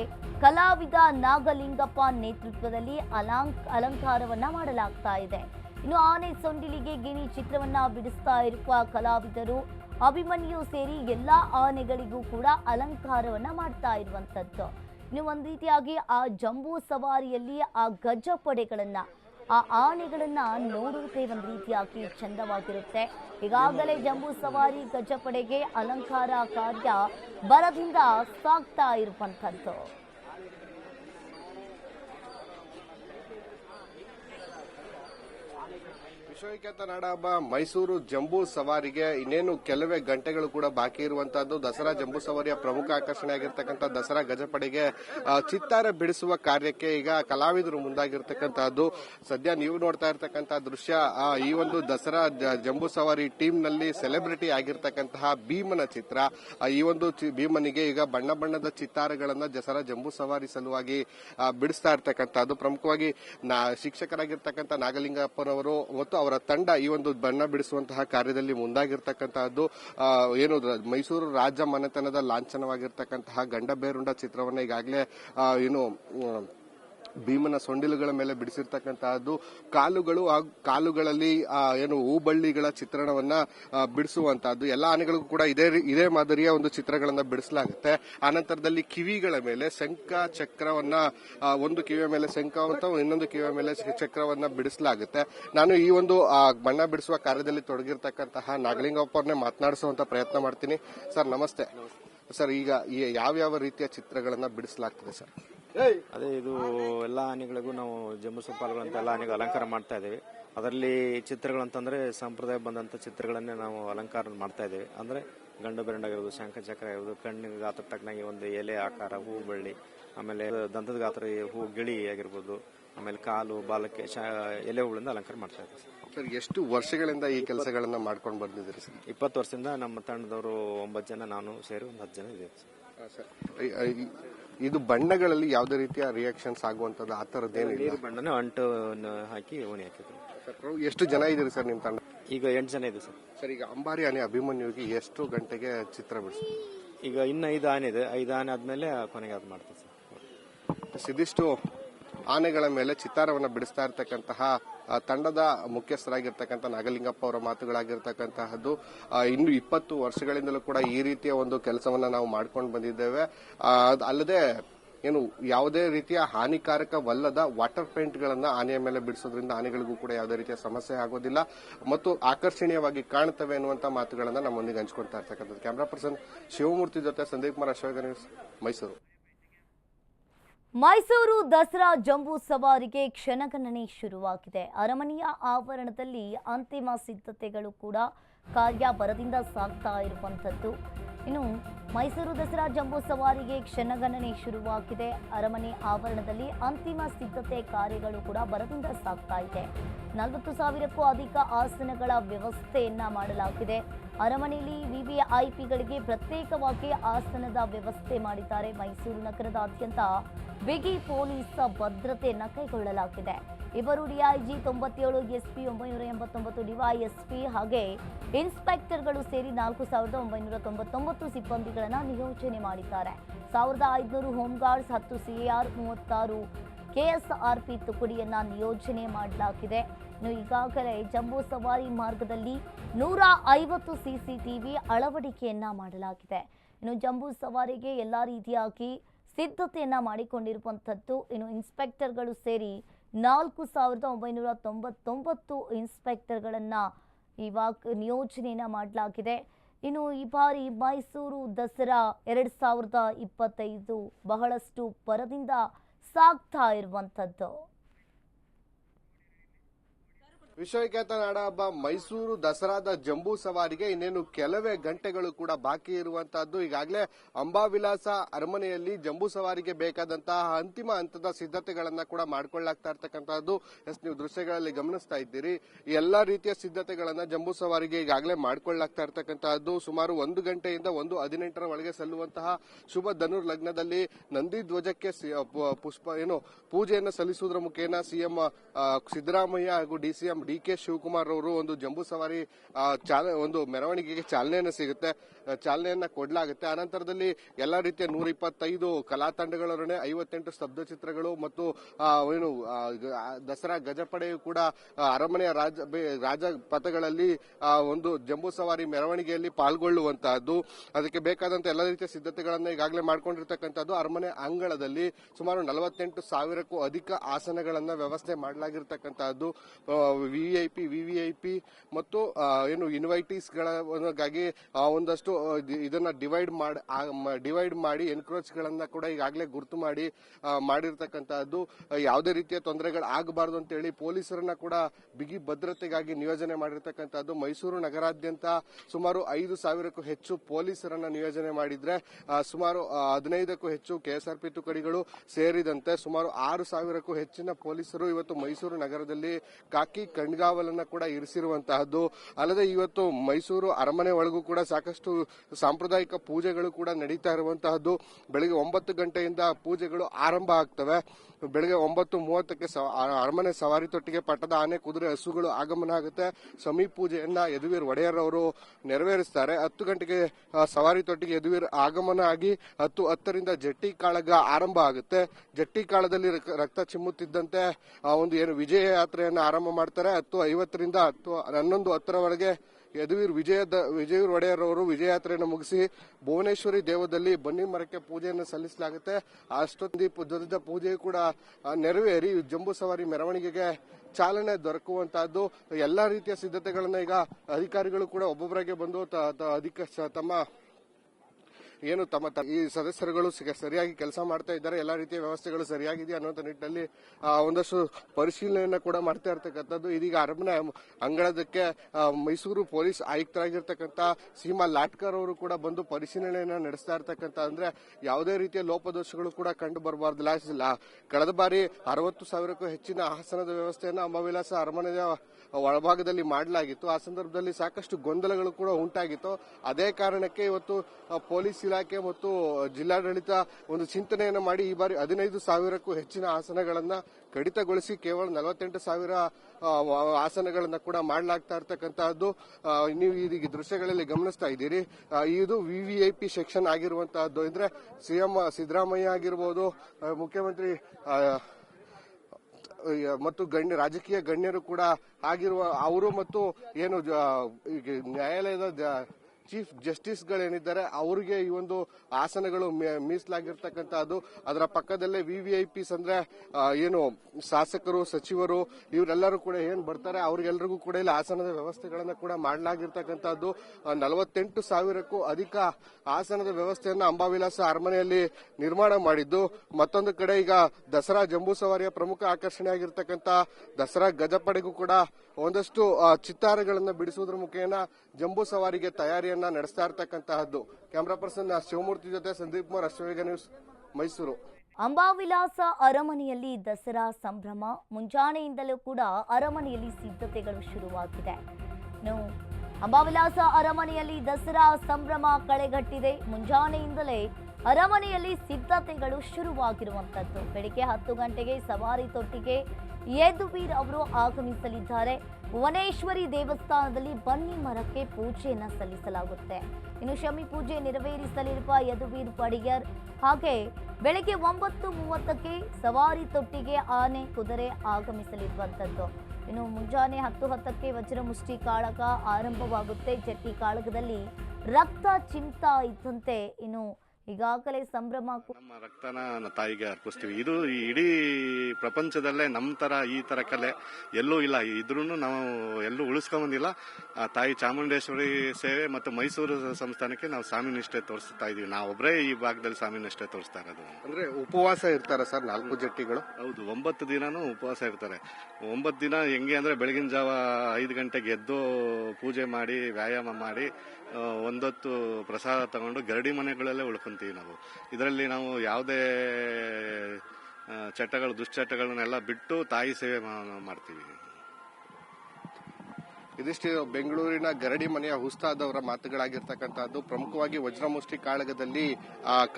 Speaker 1: ಕಲಾವಿದ ನಾಗಲಿಂಗಪ್ಪ ನೇತೃತ್ವದಲ್ಲಿ ಅಲಾಂಕ್ ಅಲಂಕಾರವನ್ನ ಮಾಡಲಾಗ್ತಾ ಇದೆ. ಇನ್ನು ಆನೆ ಸೊಂಡಿಲಿಗೆ ಗಿಣಿ ಚಿತ್ರವನ್ನ ಬಿಡಿಸ್ತಾ ಇರುವ ಕಲಾವಿದರು ಅಭಿಮನ್ಯು ಸೇರಿ ಎಲ್ಲಾ ಆನೆಗಳಿಗೂ ಕೂಡ ಅಲಂಕಾರವನ್ನ ಮಾಡ್ತಾ ಇರುವಂತದ್ದು. ಇನ್ನು ಒಂದು ರೀತಿಯಾಗಿ ಆ ಜಂಬೂ ಸವಾರಿಯಲ್ಲಿ ಆ ಗಜ ಪಡೆಗಳನ್ನ ಆ ಆನೆಗಳನ್ನ ನೋಡುವುದೇ ಒಂದು ರೀತಿಯಾಗಿ ಚಂದವಾಗಿರುತ್ತೆ. ಈಗಾಗಲೇ ಜಂಬೂ ಸವಾರಿ ಗಜಪಡೆಗೆ ಅಲಂಕಾರ ಕಾರ್ಯ ಬರದಿಂದ ಸಾಗ್ತಾ ಇರುವಂಥದ್ದು.
Speaker 2: ವಿಶ್ವವಿಖ್ಯಾತ ನಾಡಹಬ್ಬ ಮೈಸೂರು ಜಂಬೂ ಸವಾರಿಗೆ ಇನ್ನೇನು ಕೆಲವೇ ಗಂಟೆಗಳು ಕೂಡ ಬಾಕಿ ಇರುವಂತಹದ್ದು ದಸರಾ ಜಂಬೂ ಸವಾರಿಯ ಪ್ರಮುಖ ಆಕರ್ಷಣೆ ಆಗಿರ್ತಕ್ಕಂಥ ದಸರಾ ಗಜಪಡೆಗೆ ಚಿತ್ತಾರ ಬಿಡಿಸುವ ಕಾರ್ಯಕ್ಕೆ ಈಗ ಕಲಾವಿದರು ಮುಂದಾಗಿರ್ತಕ್ಕಂತಹದ್ದು. ಸದ್ಯ ನೀವು ನೋಡ್ತಾ ಇರ್ತಕ್ಕಂಥ ದೃಶ್ಯ ಈ ಒಂದು ದಸರಾ ಜಂಬೂ ಸವಾರಿ ಟೀಮ್ನಲ್ಲಿ ಸೆಲೆಬ್ರಿಟಿ ಆಗಿರ್ತಕ್ಕಂತಹ ಭೀಮನ ಚಿತ್ರ ಈ ಒಂದು ಭೀಮನಿಗೆ ಈಗ ಬಣ್ಣ ಬಣ್ಣದ ಚಿತ್ತಾರಗಳನ್ನ ದಸರಾ ಜಂಬೂ ಸವಾರಿ ಸಲುವಾಗಿ ಬಿಡಿಸ್ತಾ ಇರ್ತಕ್ಕಂಥದ್ದು ಪ್ರಮುಖವಾಗಿ ಶಿಕ್ಷಕರಾಗಿರ್ತಕ್ಕಂಥ ನಾಗಲಿಂಗಪ್ಪನವರು, ಮತ್ತು ಅವರ ತಂಡ ಈ ಒಂದು ಬಣ್ಣ ಬಿಡಿಸುವಂತಹ ಕಾರ್ಯದಲ್ಲಿ ಮುಂದಾಗಿರ್ತಕ್ಕಂತಹದ್ದು ಏನು, ಮೈಸೂರು ರಾಜ್ಯ ಮನೆತನದ ಲಾಂಛನವಾಗಿರ್ತಕ್ಕಂತಹ ಗಂಡ ಬೇರುಂಡ ಚಿತ್ರವನ್ನ ಈಗಾಗಲೇ ಏನು ಭೀಮನ ಸೊಂಡಿಲುಗಳ ಮೇಲೆ ಬಿಡಿಸಿರ್ತಕ್ಕಂತಹದ್ದು ಕಾಲುಗಳು ಹಾಗೂ ಕಾಲುಗಳಲ್ಲಿ ಏನು ಹೂಬಳ್ಳಿಗಳ ಚಿತ್ರಣವನ್ನ ಬಿಡಿಸುವಂತಹದ್ದು ಎಲ್ಲ ಆನೆಗಳಿಗೂ ಕೂಡ ಇದೇ ಇದೇ ಮಾದರಿಯ ಒಂದು ಚಿತ್ರಗಳನ್ನ ಬಿಡಿಸಲಾಗುತ್ತೆ. ಆನಂತರದಲ್ಲಿ ಕಿವಿಗಳ ಮೇಲೆ ಶಂಖ ಚಕ್ರವನ್ನ ಒಂದು ಕಿವಿಯ ಮೇಲೆ ಶಂಖ ಅಂತ ಇನ್ನೊಂದು ಕಿವಿಯ ಮೇಲೆ ಚಕ್ರವನ್ನ ಬಿಡಿಸಲಾಗುತ್ತೆ. ನಾನು ಈ ಒಂದು ಬಣ್ಣ ಬಿಡಿಸುವ ಕಾರ್ಯದಲ್ಲಿ ತೊಡಗಿರ್ತಕ್ಕಂತಹ ನಾಗಲಿಂಗಪ್ಪವ್ರನ್ನೇ ಮಾತನಾಡಿಸುವಂತ ಪ್ರಯತ್ನ ಮಾಡ್ತೀನಿ. ಸರ್, ನಮಸ್ತೆ. ಸರ್, ಈಗ ಯಾವ ಯಾವ್ಯಾವ ರೀತಿಯ ಚಿತ್ರಗಳನ್ನ ಬಿಡಿಸಲಾಗ್ತದೆ ಸರ್?
Speaker 3: ಅದೇ ಇದು ಎಲ್ಲ ಆನೆಗಳಿಗೂ ನಾವು ಜಂಬೂ ಸವಾರಿಗಳಂತ ಎಲ್ಲ ಆನೆಗೂ ಅಲಂಕಾರ ಮಾಡ್ತಾ ಇದ್ದೇವೆ. ಅದರಲ್ಲಿ ಚಿತ್ರಗಳಂತಂದ್ರೆ ಸಂಪ್ರದಾಯ ಬಂದಂತ ಚಿತ್ರಗಳನ್ನೇ ನಾವು ಅಲಂಕಾರ ಮಾಡ್ತಾ ಇದ್ದೇವೆ. ಅಂದ್ರೆ ಗಂಡು ಬೆರಂಡಾಗಿರ್ಬೋದು ಶಂಖಚಕ್ರ ಇರ್ಬೋದು ಕಣ್ಣಿನ ಗಾತ್ರ ತಕ್ಕನಾಗಿ ಒಂದು ಎಲೆ ಆಕಾರ ಹೂ ಬಳ್ಳಿ ಆಮೇಲೆ ದಂತದ ಗಾತ್ರ ಹೂ ಗಿಳಿ ಆಗಿರ್ಬೋದು ಆಮೇಲೆ ಕಾಲು ಬಾಲಕ್ಕೆ ಎಲೆ ಹೂಗಳಿಂದ ಅಲಂಕಾರ ಮಾಡ್ತಾ
Speaker 2: ಇದ್ದಾರೆ ಎಷ್ಟು ವರ್ಷಗಳಿಂದ ಈ ಕೆಲಸಗಳನ್ನ ಮಾಡ್ಕೊಂಡು ಬಂದಿದ್ದೀರಿ ಸರ್?
Speaker 3: ಇಪ್ಪತ್ತು ವರ್ಷದಿಂದ ನಮ್ಮ ತಂಡದವರು ಒಂಬತ್ತು ಜನ ನಾನು ಸೇರಿ ಒಂದು ಹತ್ತು ಜನ ಇದ್ದೇವೆ. ಸರ್.
Speaker 2: ಇದು ಬಣ್ಣಗಳಲ್ಲಿ ಯಾವುದೇ ರೀತಿಯ ರಿಯಾಕ್ಷನ್ಸ್ ಆಗುವಂತದ್ದು ಆ ತರದ್ದೇನಿಲ್ಲ
Speaker 3: ನೀರು ಬಣ್ಣನ ಅಂಟು ಹಾಕಿ ಓಣಿ
Speaker 2: ಹಾಕಿದ್ರು ಎಷ್ಟು ಜನ ಇದ್ದೀರಿ ಸರ್ ನಿಮ್ ತಂಡ?
Speaker 3: ಈಗ ಎಂಟು ಜನ ಇದೆ ಸರ್.
Speaker 2: ಸರ್ ಈಗ ಅಂಬಾರಿ ಆನೆ ಅಭಿಮನ್ಯುವಿಗೆ ಎಷ್ಟು ಗಂಟೆಗೆ ಚಿತ್ರ ಬಿಡಿಸಿ
Speaker 3: ಈಗ ಇನ್ನು ಐದು ಆನೆ ಇದೆ. ಐದು ಆನೆ ಆದ್ಮೇಲೆ ಕೊನೆಗೆ ಅದು ಮಾಡ್ತೀವಿ ಸರ್.
Speaker 2: ಇದಿಷ್ಟು ಆನೆಗಳ ಮೇಲೆ ಚಿತ್ತಾರವನ್ನು ಬಿಡಿಸ್ತಾ ಇರ್ತಕ್ಕಂತಹ ತಂಡದ ಮುಖ್ಯಸ್ಥರಾಗಿರ್ತಕ್ಕಂಥ ನಾಗಲಿಂಗಪ್ಪ ಅವರ ಮಾತುಗಳಾಗಿರ್ತಕ್ಕಂತಹದ್ದು ಇನ್ನು ಇಪ್ಪತ್ತು ವರ್ಷಗಳಿಂದಲೂ ಕೂಡ ಈ ರೀತಿಯ ಒಂದು ಕೆಲಸವನ್ನ ನಾವು ಮಾಡ್ಕೊಂಡು ಬಂದಿದ್ದೇವೆ. ಅಲ್ಲದೆ ಏನು ಯಾವುದೇ ರೀತಿಯ ಹಾನಿಕಾರಕವಲ್ಲದ ವಾಟರ್ ಪೇಂಟ್ಗಳನ್ನು ಆನೆಯ ಮೇಲೆ ಬಿಡಿಸೋದ್ರಿಂದ ಆನೆಗಳಿಗೂ ಕೂಡ ಯಾವುದೇ ರೀತಿಯ ಸಮಸ್ಯೆ ಆಗೋದಿಲ್ಲ. ಮತ್ತು ಆಕರ್ಷಣೀಯವಾಗಿ ಕಾಣುತ್ತವೆ ಅನ್ನುವಂಥ ಮಾತುಗಳನ್ನು ನಮ್ಮೊಂದಿಗೆ ಹಂಚ್ಕೊಳ್ತಾ ಇರ್ತಕ್ಕಂಥದ್ದು. ಕ್ಯಾಮ್ರಾ ಪರ್ಸನ್ ಶಿವಮೂರ್ತಿ ಜೊತೆ ಸಂದೀಪ್ ಕುಮಾರ್ ಅಶೋಕ ಮೈಸೂರು.
Speaker 1: ಮೈಸೂರು ದಸರಾ ಜಂಬೂ ಸವಾರಿಗೆ ಕ್ಷಣಗಣನೆ ಶುರುವಾಗಿದೆ. ಅರಮನೆಯ ಆವರಣದಲ್ಲಿ ಅಂತಿಮ ಸಿದ್ಧತೆಗಳು ಕೂಡ ಕಾರ್ಯ ಬರದಿಂದ ಸಾಗ್ತಾ ಇರುವಂಥದ್ದು. ಇನ್ನು ಮೈಸೂರು ದಸರಾ ಜಂಬೂ ಸವಾರಿಗೆ ಕ್ಷಣಗಣನೆ ಶುರುವಾಗಿದೆ. ಅರಮನೆ ಆವರಣದಲ್ಲಿ ಅಂತಿಮ ಸಿದ್ಧತೆ ಕಾರ್ಯಗಳು ಕೂಡ ಬರದಿಂದ ಸಾಗ್ತಾ ಇದೆ. ನಲವತ್ತು ಸಾವಿರಕ್ಕೂ ಅಧಿಕ ಆಸನಗಳ ವ್ಯವಸ್ಥೆಯನ್ನ ಮಾಡಲಾಗಿದೆ. ಅರಮನೆಯಲ್ಲಿ ವಿವಿಐಪಿಗಳಿಗೆ ಪ್ರತ್ಯೇಕವಾಗಿ ಆಸನದ ವ್ಯವಸ್ಥೆ ಮಾಡಿದ್ದಾರೆ. ಮೈಸೂರು ನಗರದಾದ್ಯಂತ ಬಿಗಿ ಪೊಲೀಸ್ ಭದ್ರತೆಯನ್ನ ಕೈಗೊಳ್ಳಲಾಗಿದೆ ಇವರು ಡಿಐಜಿ ತೊಂಬತ್ತೇಳು, ಎಸ್ಪಿ ಒಂಬೈನೂರ ಎಂಬತ್ತೊಂಬತ್ತು, ಡಿವೈಎಸ್ಪಿ ಹಾಗೆ ಇನ್ಸ್ಪೆಕ್ಟರ್ಗಳು ಸೇರಿ ನಾಲ್ಕು ಸಾವಿರದ ಒಂಬೈನೂರ ತೊಂಬತ್ತೊಂಬತ್ತು ಸಿಬ್ಬಂದಿಗಳನ್ನು ನಿಯೋಜನೆ ಮಾಡಿದ್ದಾರೆ. ಸಾವಿರದ ಐದುನೂರು ಹೋಮ್ಗಾರ್ಡ್ಸ್ ಹತ್ತು ಸಿಎಆರ್ ಮೂವತ್ತಾರು ಕೆಎಸ್ಆರ್ಪಿ ತುಕಡಿಯನ್ನು ನಿಯೋಜನೆ ಮಾಡಲಾಗಿದೆ. ಇನ್ನು ಈಗಾಗಲೇ ಜಂಬೂ ಸವಾರಿ ಮಾರ್ಗದಲ್ಲಿ ನೂರ ಐವತ್ತು ಸಿಸಿಟಿವಿ ಅಳವಡಿಕೆಯನ್ನ ಮಾಡಲಾಗಿದೆ. ಇನ್ನು ಜಂಬೂ ಸವಾರಿಗೆ ಎಲ್ಲ ರೀತಿಯಾಗಿ ಸಿದ್ಧತೆಯನ್ನ ಮಾಡಿಕೊಂಡಿರುವಂಥದ್ದು ಇನ್ನು ಇನ್ಸ್ಪೆಕ್ಟರ್ಗಳು ಸೇರಿ ನಾಲ್ಕು ಸಾವಿರದ ಒಂಬೈನೂರ ತೊಂಬತ್ತೊಂಬತ್ತು ಇನ್ಸ್ಪೆಕ್ಟರ್ಗಳನ್ನು ಇವಾಗ ನಿಯೋಜನೆಯನ್ನ ಮಾಡಲಾಗಿದೆ. ಇನ್ನು ಈ ಬಾರಿ ಮೈಸೂರು ದಸರಾ ಎರಡು ಸಾವಿರದ ಇಪ್ಪತ್ತೈದು ಬಹಳಷ್ಟು ಪರದಿಂದ ಸಾಗ್ತಾ ಇರುವಂಥದ್ದು.
Speaker 2: ವಿಶ್ವವಿಖ್ಯಾತ ನಾಡ ಹಬ್ಬ ಮೈಸೂರು ದಸರಾದ ಜಂಬೂ ಸವಾರಿಗೆ ಇನ್ನೇನು ಕೆಲವೇ ಗಂಟೆಗಳು ಕೂಡ ಬಾಕಿ ಇರುವಂತಹದ್ದು. ಈಗಾಗಲೇ ಅಂಬಾವಿಲಾಸ ಅರಮನೆಯಲ್ಲಿ ಜಂಬೂ ಸವಾರಿಗೆ ಬೇಕಾದಂತಹ ಅಂತಿಮ ಹಂತದ ಸಿದ್ಧತೆಗಳನ್ನ ಕೂಡ ಮಾಡಿಕೊಳ್ಳಾಗ್ತಾ ಇರ್ತಕ್ಕಂತಹದ್ದು. ಎಸ್, ನೀವು ದೃಶ್ಯಗಳಲ್ಲಿ ಗಮನಿಸ್ತಾ ಇದ್ದೀರಿ. ಎಲ್ಲಾ ರೀತಿಯ ಸಿದ್ಧತೆಗಳನ್ನ ಜಂಬೂ ಸವಾರಿಗೆ ಈಗಾಗಲೇ ಮಾಡಿಕೊಳ್ಳಾಗ್ತಾ ಇರ್ತಕ್ಕಂತಹದ್ದು. ಸುಮಾರು ಒಂದು ಗಂಟೆಯಿಂದ ಒಂದು ಹದಿನೆಂಟರ ಒಳಗೆ ಸಲ್ಲುವಂತಹ ಶುಭ ಧನುರ್ ಲಗ್ನದಲ್ಲಿ ನಂದಿ ಧ್ವಜಕ್ಕೆ ಪುಷ್ಪ, ಏನು, ಪೂಜೆಯನ್ನು ಸಲ್ಲಿಸುವುದರ ಮುಖೇನ ಸಿಎಂ ಸಿದ್ದರಾಮಯ್ಯ ಹಾಗೂ ಡಿಸಿಎಂ ಡಿ ಕೆ ಶಿವಕುಮಾರ್ ಅವರು ಒಂದು ಜಂಬೂ ಸವಾರಿ ಒಂದು ಮೆರವಣಿಗೆಗೆ ಚಾಲನೆಯನ್ನು ಸಿಗುತ್ತೆ. ಚಾಲನೆಯನ್ನ ಕೊಡಲಾಗುತ್ತೆ. ಅನಂತರದಲ್ಲಿ ಎಲ್ಲಾ ರೀತಿಯ ನೂರ ಇಪ್ಪತ್ತೈದು ಕಲಾ ತಂಡಗಳೊಡನೆ ಐವತ್ತೆಂಟು ಸ್ತಬ್ಧ ಚಿತ್ರಗಳು ಮತ್ತು ಏನು ದಸರಾ ಗಜಪಡೆಯು ಕೂಡ ಅರಮನೆಯ ರಾಜ ರಾಜಪಥಗಳಲ್ಲಿ ಒಂದು ಜಂಬೂ ಸವಾರಿ ಮೆರವಣಿಗೆಯಲ್ಲಿ ಪಾಲ್ಗೊಳ್ಳುವಂತಹದ್ದು. ಅದಕ್ಕೆ ಬೇಕಾದಂತಹ ಎಲ್ಲ ರೀತಿಯ ಸಿದ್ಧತೆಗಳನ್ನು ಈಗಾಗಲೇ ಮಾಡಿಕೊಂಡಿರ್ತಕ್ಕಂಥದ್ದು ಅರಮನೆ ಅಂಗಳದಲ್ಲಿ ಸುಮಾರು ನಲವತ್ತೆಂಟು ಸಾವಿರಕ್ಕೂ ಅಧಿಕ ಆಸನಗಳನ್ನ ವ್ಯವಸ್ಥೆ ಮಾಡಲಾಗಿರ್ತಕ್ಕಂತಹದ್ದು ವಿವಿಐಪಿ ವಿವಿಐಪಿ ಮತ್ತು ಏನು ಇನ್ವೈಟೀಸ್ ಮತ್ತು ಒಂದಷ್ಟು ಇದನ್ನ ಡಿವೈಡ್ ಮಾಡಿ ಡಿವೈಡ್ ಮಾಡಿ ಎನ್ಕ್ರೋಚ್ ಗಳನ್ನ ಕೂಡ ಈಗಾಗಲೇ ಗುರುತು ಮಾಡಿ ಮಾಡಿರ್ತಕ್ಕಂತಹದ್ದು ಯಾವುದೇ ರೀತಿಯ ತೊಂದರೆಗಳು ಆಗಬಾರದು ಅಂತ ಹೇಳಿ ಪೊಲೀಸರನ್ನ ಕೂಡ ಬಿಗಿ ಭದ್ರತೆಗಾಗಿ ನಿಯೋಜನೆ ಮಾಡಿರ್ತಕ್ಕಂಥದ್ದು ಮೈಸೂರು ನಗರಾದ್ಯಂತ ಸುಮಾರು ಐದು ಸಾವಿರಕ್ಕೂ ಹೆಚ್ಚು ಪೊಲೀಸರನ್ನ ನಿಯೋಜನೆ ಮಾಡಿದ್ರೆ ಸುಮಾರು ಹದಿನೈದಕ್ಕೂ ಹೆಚ್ಚು ಕೆಎಸ್ಆರ್ಪಿ ತುಕಡಿಗಳು ಸೇರಿದಂತೆ ಸುಮಾರು ಆರು ಸಾವಿರಕ್ಕೂ ಹೆಚ್ಚಿನ ಪೊಲೀಸರು ಇವತ್ತು ಮೈಸೂರು ನಗರದಲ್ಲಿ ಕಾಕಿ ಕಣ್ಗಾವಲನ್ನ ಕೂಡ ಇರಿಸಿರುವಂತಹದ್ದು. ಅಲ್ಲದೆ ಇವತ್ತು ಮೈಸೂರು ಅರಮನೆ ಒಳಗೂ ಕೂಡ ಸಾಕಷ್ಟು ಸಾಂಪ್ರದಾಯಿಕ ಪೂಜೆಗಳು ಕೂಡ ನಡೀತಾ ಇರುವಂತಹದ್ದು. ಬೆಳಗ್ಗೆ ಒಂಬತ್ತು ಗಂಟೆಯಿಂದ ಪೂಜೆಗಳು ಆರಂಭ ಆಗ್ತವೆ. ಬೆಳಗ್ಗೆ ಒಂಬತ್ತು ಮೂವತ್ತಕ್ಕೆ ಅರಮನೆ ಸವಾರಿ ತೊಟ್ಟಿಗೆ ಪಟ್ಟದ ಆನೆ ಕುದುರೆ ಹಸುಗಳು ಆಗಮನ ಆಗುತ್ತೆ. ಸಮೀಪ ಪೂಜೆಯನ್ನ ಯದುವೀರ್ ಒಡೆಯರ್ ಅವರು ನೆರವೇರಿಸ್ತಾರೆ. ಹತ್ತು ಗಂಟೆಗೆ ಸವಾರಿ ತೊಟ್ಟಿಗೆ ಯದುವೀರ್ ಆಗಮನ ಆಗಿ ಹತ್ತು ಹತ್ತರಿಂದ ಜಟ್ಟಿ ಕಾಳಗ ಆರಂಭ ಆಗುತ್ತೆ. ಜಟ್ಟಿ ಕಾಳದಲ್ಲಿ ರಕ್- ರಕ್ತ ಚಿಮ್ಮುತ್ತಿದ್ದಂತೆ, ಆ, ಒಂದು ಏನು ವಿಜಯ ಯಾತ್ರೆಯನ್ನು ಆರಂಭ ಮಾಡ್ತಾರೆ. ಹತ್ತು ಐವತ್ತರಿಂದ ಹತ್ತು ಹನ್ನೊಂದು ಹತ್ತರವರೆಗೆ ಯದುವೀರ್ ವಿಜಯದ ವಿಜಯ್ ಒಡೆಯರ್ ಅವರು ವಿಜಯಯಾತ್ರೆಯನ್ನು ಮುಗಿಸಿ ಭುವನೇಶ್ವರಿ ದೇವದಲ್ಲಿ ಬನ್ನಿ ಮರಕ್ಕೆ ಪೂಜೆಯನ್ನು ಸಲ್ಲಿಸಲಾಗುತ್ತೆ. ಅಷ್ಟೊಂದು ಧ್ವಜದ ಪೂಜೆ ಕೂಡ ನೆರವೇರಿ ಜಂಬೂ ಸವಾರಿ ಮೆರವಣಿಗೆಗೆ ಚಾಲನೆ ದೊರಕುವಂತಹದ್ದು. ಎಲ್ಲಾ ರೀತಿಯ ಸಿದ್ಧತೆಗಳನ್ನು ಈಗ ಅಧಿಕಾರಿಗಳು ಕೂಡ ಒಬ್ಬೊಬ್ಬರಾಗೆ ಬಂದು ಅಧಿಕ ತಮ್ಮ ಏನು ತಮ್ಮ ಈ ಸದಸ್ಯರುಗಳು ಸರಿಯಾಗಿ ಕೆಲಸ ಮಾಡ್ತಾ ಇದ್ದಾರೆ, ಎಲ್ಲಾ ರೀತಿಯ ವ್ಯವಸ್ಥೆಗಳು ಸರಿಯಾಗಿದೆಯಾ ಅನ್ನುವಂಥ ನಿಟ್ಟಿನಲ್ಲಿ ಒಂದಷ್ಟು ಪರಿಶೀಲನೆಯನ್ನ ಕೂಡ ಮಾಡ್ತಾ ಇರ್ತಕ್ಕಂಥದ್ದು. ಇದೀಗ ಅರಮನೆ ಅಂಗಳದಕ್ಕೆ ಮೈಸೂರು ಪೊಲೀಸ್ ಆಯುಕ್ತರಾಗಿರ್ತಕ್ಕಂಥ ಸೀಮಾ ಲಾಟ್ಕರ್ ಅವರು ಕೂಡ ಬಂದು ಪರಿಶೀಲನೆಯನ್ನು ನಡೆಸ್ತಾ ಇರ್ತಕ್ಕಂಥ ಅಂದ್ರೆ ಯಾವುದೇ ರೀತಿಯ ಲೋಪದೋಷಗಳು ಕೂಡ ಕಂಡು ಬರಬಾರ್ದು. ಲಾಸ್ಟ್ ಲಾ- ಕಳೆದ ಬಾರಿ ಅರವತ್ತು ಸಾವಿರಕ್ಕೂ ಹೆಚ್ಚಿನ ಆಸನದ ವ್ಯವಸ್ಥೆಯನ್ನು ಅಂಬಾವಿಲಾಸ ಅರಮನೆಯ ಒಳಭಾಗದಲ್ಲಿ ಮಾಡಲಾಗಿತ್ತು. ಆ ಸಂದರ್ಭದಲ್ಲಿ ಸಾಕಷ್ಟು ಗೊಂದಲಗಳು ಕೂಡ ಉಂಟಾಗಿತ್ತು. ಅದೇ ಕಾರಣಕ್ಕೆ ಇವತ್ತು ಪೊಲೀಸ್ ಇಲಾಖೆ ಮತ್ತು ಜಿಲ್ಲಾಡಳಿತ ಒಂದು ಚಿಂತನೆಯನ್ನು ಮಾಡಿ ಈ ಬಾರಿ ಹದಿನೈದು ಸಾವಿರಕ್ಕೂ ಹೆಚ್ಚಿನ ಆಸನಗಳನ್ನ ಕಡಿತಗೊಳಿಸಿ ಕೇವಲ ನಲವತ್ತೆಂಟು ಸಾವಿರ ಆಸನಗಳನ್ನು ಕೂಡ ಮಾಡಲಾಗ್ತಾ ಇರ್ತಕ್ಕಂತಹದ್ದು. ನೀವು ಈ ದೃಶ್ಯಗಳಲ್ಲಿ ಗಮನಿಸ್ತಾ ಇದ್ದೀರಿ. ಇದು ವಿವಿಐಪಿ ಸೆಕ್ಷನ್ ಆಗಿರುವಂತಹದ್ದು. ಅಂದ್ರೆ ಸಿಎಂ ಸಿದ್ದರಾಮಯ್ಯ ಆಗಿರ್ಬೋದು ಮುಖ್ಯಮಂತ್ರಿ ಮತ್ತು ಗಣ್ಯ, ರಾಜಕೀಯ ಗಣ್ಯರು ಕೂಡ ಆಗಿರುವ, ಅವರು ಮತ್ತು ಏನು ನ್ಯಾಯಾಲಯದ ಚೀಫ್ ಜಸ್ಟಿಸ್ಗಳೇನಿದ್ದಾರೆ ಅವರಿಗೆ ಈ ಒಂದು ಆಸನಗಳು ಮೀಸಲಾಗಿರ್ತಕ್ಕಂಥದ್ದು ಅದರ ಪಕ್ಕದಲ್ಲೇ ವಿವಿಐಪಿಸ್ ಅಂದ್ರೆ ಏನು ಶಾಸಕರು, ಸಚಿವರು, ಇವರೆಲ್ಲರೂ ಕೂಡ ಏನ್ ಬರ್ತಾರೆ ಅವ್ರಿಗೆಲ್ಲರಿಗೂ ಕೂಡ ಇಲ್ಲಿ ಆಸನದ ವ್ಯವಸ್ಥೆಗಳನ್ನ ಕೂಡ ಮಾಡಲಾಗಿರ್ತಕ್ಕಂಥದ್ದು. ನಲವತ್ತೆಂಟು ಸಾವಿರಕ್ಕೂ ಅಧಿಕ ಆಸನದ ವ್ಯವಸ್ಥೆಯನ್ನ ಅಂಬಾವಿಲಾಸ ಅರಮನೆಯಲ್ಲಿ ನಿರ್ಮಾಣ ಮಾಡಿದ್ದು. ಮತ್ತೊಂದು ಕಡೆ ಈಗ ದಸರಾ ಜಂಬೂ ಸವಾರಿಯ ಪ್ರಮುಖ ಆಕರ್ಷಣೆಯಾಗಿರ್ತಕ್ಕಂಥ ದಸರಾ ಗಜಪಡೆಗೂ ಕೂಡ ಒಂದಷ್ಟು ಚಿತ್ತಾರಗಳನ್ನ ಬಿಡಿಸುವುದರ ಮುಖೇನ ಜಂಬೂ ಸವಾರಿಗೆ ತಯಾರಿಯನ್ನ ನಡೆಸ್ತಾ ಇರ್ತಕ್ಕಂತಹದ್ದು. ಕ್ಯಾಮರಾ ಪರ್ಸನ್ ಶಿವಮೂರ್ತಿ ಜೊತೆ ಸಂದೀಪ್ ಕುಮಾರ್ ಅಶ್ವವೇಗ ನ್ಯೂಸ್, ಮೈಸೂರು.
Speaker 1: ಅಂಬಾವಿಲಾಸ ಅರಮನೆಯಲ್ಲಿ ದಸರಾ ಸಂಭ್ರಮ. ಮುಂಜಾನೆಯಿಂದಲೂ ಕೂಡ ಅರಮನೆಯಲ್ಲಿ ಸಿದ್ಧತೆಗಳು ಶುರುವಾಗಿದೆ. ಅಂಬಾವಿಲಾಸ ಅರಮನೆಯಲ್ಲಿ ದಸರಾ ಸಂಭ್ರಮ ಕಳೆಗಟ್ಟಿದೆ. ಮುಂಜಾನೆಯಿಂದಲೇ ಅರಮನೆಯಲ್ಲಿ ಸಿದ್ಧತೆಗಳು ಶುರುವಾಗಿರುವಂತದ್ದು ಬೆಳಿಗ್ಗೆ ಹತ್ತು ಗಂಟೆಗೆ ಸವಾರಿ ತೊಟ್ಟಿಗೆ ಯದುವೀರ್ ಅವರು ಆಗಮಿಸಲಿದ್ದಾರೆ. ಭುವನೇಶ್ವರಿ ದೇವಸ್ಥಾನದಲ್ಲಿ ಬನ್ನಿ ಮರಕ್ಕೆ ಪೂಜೆಯನ್ನು ಸಲ್ಲಿಸಲಾಗುತ್ತೆ. ಇನ್ನು ಶಮಿ ಪೂಜೆ ನೆರವೇರಿಸಲಿರುವ ಯದುವೀರ್ ಪಡಿಯರ್ ಹಾಗೆ ಬೆಳಗ್ಗೆ ಒಂಬತ್ತು ಮೂವತ್ತಕ್ಕೆ ಸವಾರಿ ತೊಟ್ಟಿಗೆ ಆನೆ ಕುದುರೆ ಆಗಮಿಸಲಿರುವಂಥದ್ದು. ಇನ್ನು ಮುಂಜಾನೆ ಹತ್ತು ಹತ್ತಕ್ಕೆ ವಜ್ರಮುಷ್ಟಿ ಕಾಳಗ ಆರಂಭವಾಗುತ್ತೆ. ಜಟ್ಟಿ ಕಾಳಗದಲ್ಲಿ ರಕ್ತ ಚಿಂತ ಇದ್ದಂತೆ ಇನ್ನು ಈಗಾಗಲೇ ಸಂಭ್ರಮ
Speaker 4: ನಮ್ಮ ರಕ್ತನ ತಾಯಿಗೆ ಅರ್ಪಿಸ್ತೀವಿ. ಇದು ಈ ಇಡೀ ಪ್ರಪಂಚದಲ್ಲೇ ನಮ್ಮ ತರ ಈ ತರ ಕಲೆ ಎಲ್ಲೂ ಇಲ್ಲ. ಇದ್ರೂ ನಾವು ಎಲ್ಲೂ ಉಳಿಸ್ಕೊಂಬಂದಿಲ್ಲ. ಆ ತಾಯಿ ಚಾಮುಂಡೇಶ್ವರಿ ಸೇವೆ ಮತ್ತು ಮೈಸೂರು ಸಂಸ್ಥಾನಕ್ಕೆ ನಾವು ಸ್ವಾಮಿ ನಿಷ್ಠೆ ತೋರಿಸ್ತಾ ಇದೀವಿ ನಾವೊಬ್ಬರೇ ಈ ಭಾಗದಲ್ಲಿ ಸ್ವಾಮಿ ನಿಷ್ಠೆ ತೋರಿಸ್ತಾ ಇರೋದು
Speaker 2: ಅಂದ್ರೆ ಉಪವಾಸ ಇರ್ತಾರ ಸರ್ ನಾಲ್ಕು ಜಟ್ಟಿಗಳು?
Speaker 4: ಹೌದು. ಒಂಬತ್ತು ದಿನಾನು ಉಪವಾಸ ಇರ್ತಾರೆ. ಒಂಬತ್ತು ದಿನ ಹೆಂಗೆ ಅಂದ್ರೆ ಬೆಳಗಿನ ಜಾವ ಐದು ಗಂಟೆಗೆ ಎದ್ದು ಪೂಜೆ ಮಾಡಿ ವ್ಯಾಯಾಮ ಮಾಡಿ ಒಂದೊತ್ತು ಪ್ರಸಾದ ತಗೊಂಡು ಗರಡಿ ಮನೆಗಳಲ್ಲೇ ಉಳ್ಕೊಂತೀವಿ ನಾವು. ಇದರಲ್ಲಿ ನಾವು ಯಾವುದೇ ಚಟಗಳು, ದುಶ್ಚಟಗಳನ್ನೆಲ್ಲ ಬಿಟ್ಟು ತಾಯಿ ಸೇವೆ ಮಾಡ್ತೀವಿ.
Speaker 2: ಇದಿಷ್ಟು ಬೆಂಗಳೂರಿನ ಗರಡಿ ಮನೆಯ ಹುಸ್ತಾದವರ ಮಾತುಗಳಾಗಿರ್ತಕ್ಕಂಥದ್ದು. ಪ್ರಮುಖವಾಗಿ ವಜ್ರಮುಷ್ಟಿ ಕಾಳಗದಲ್ಲಿ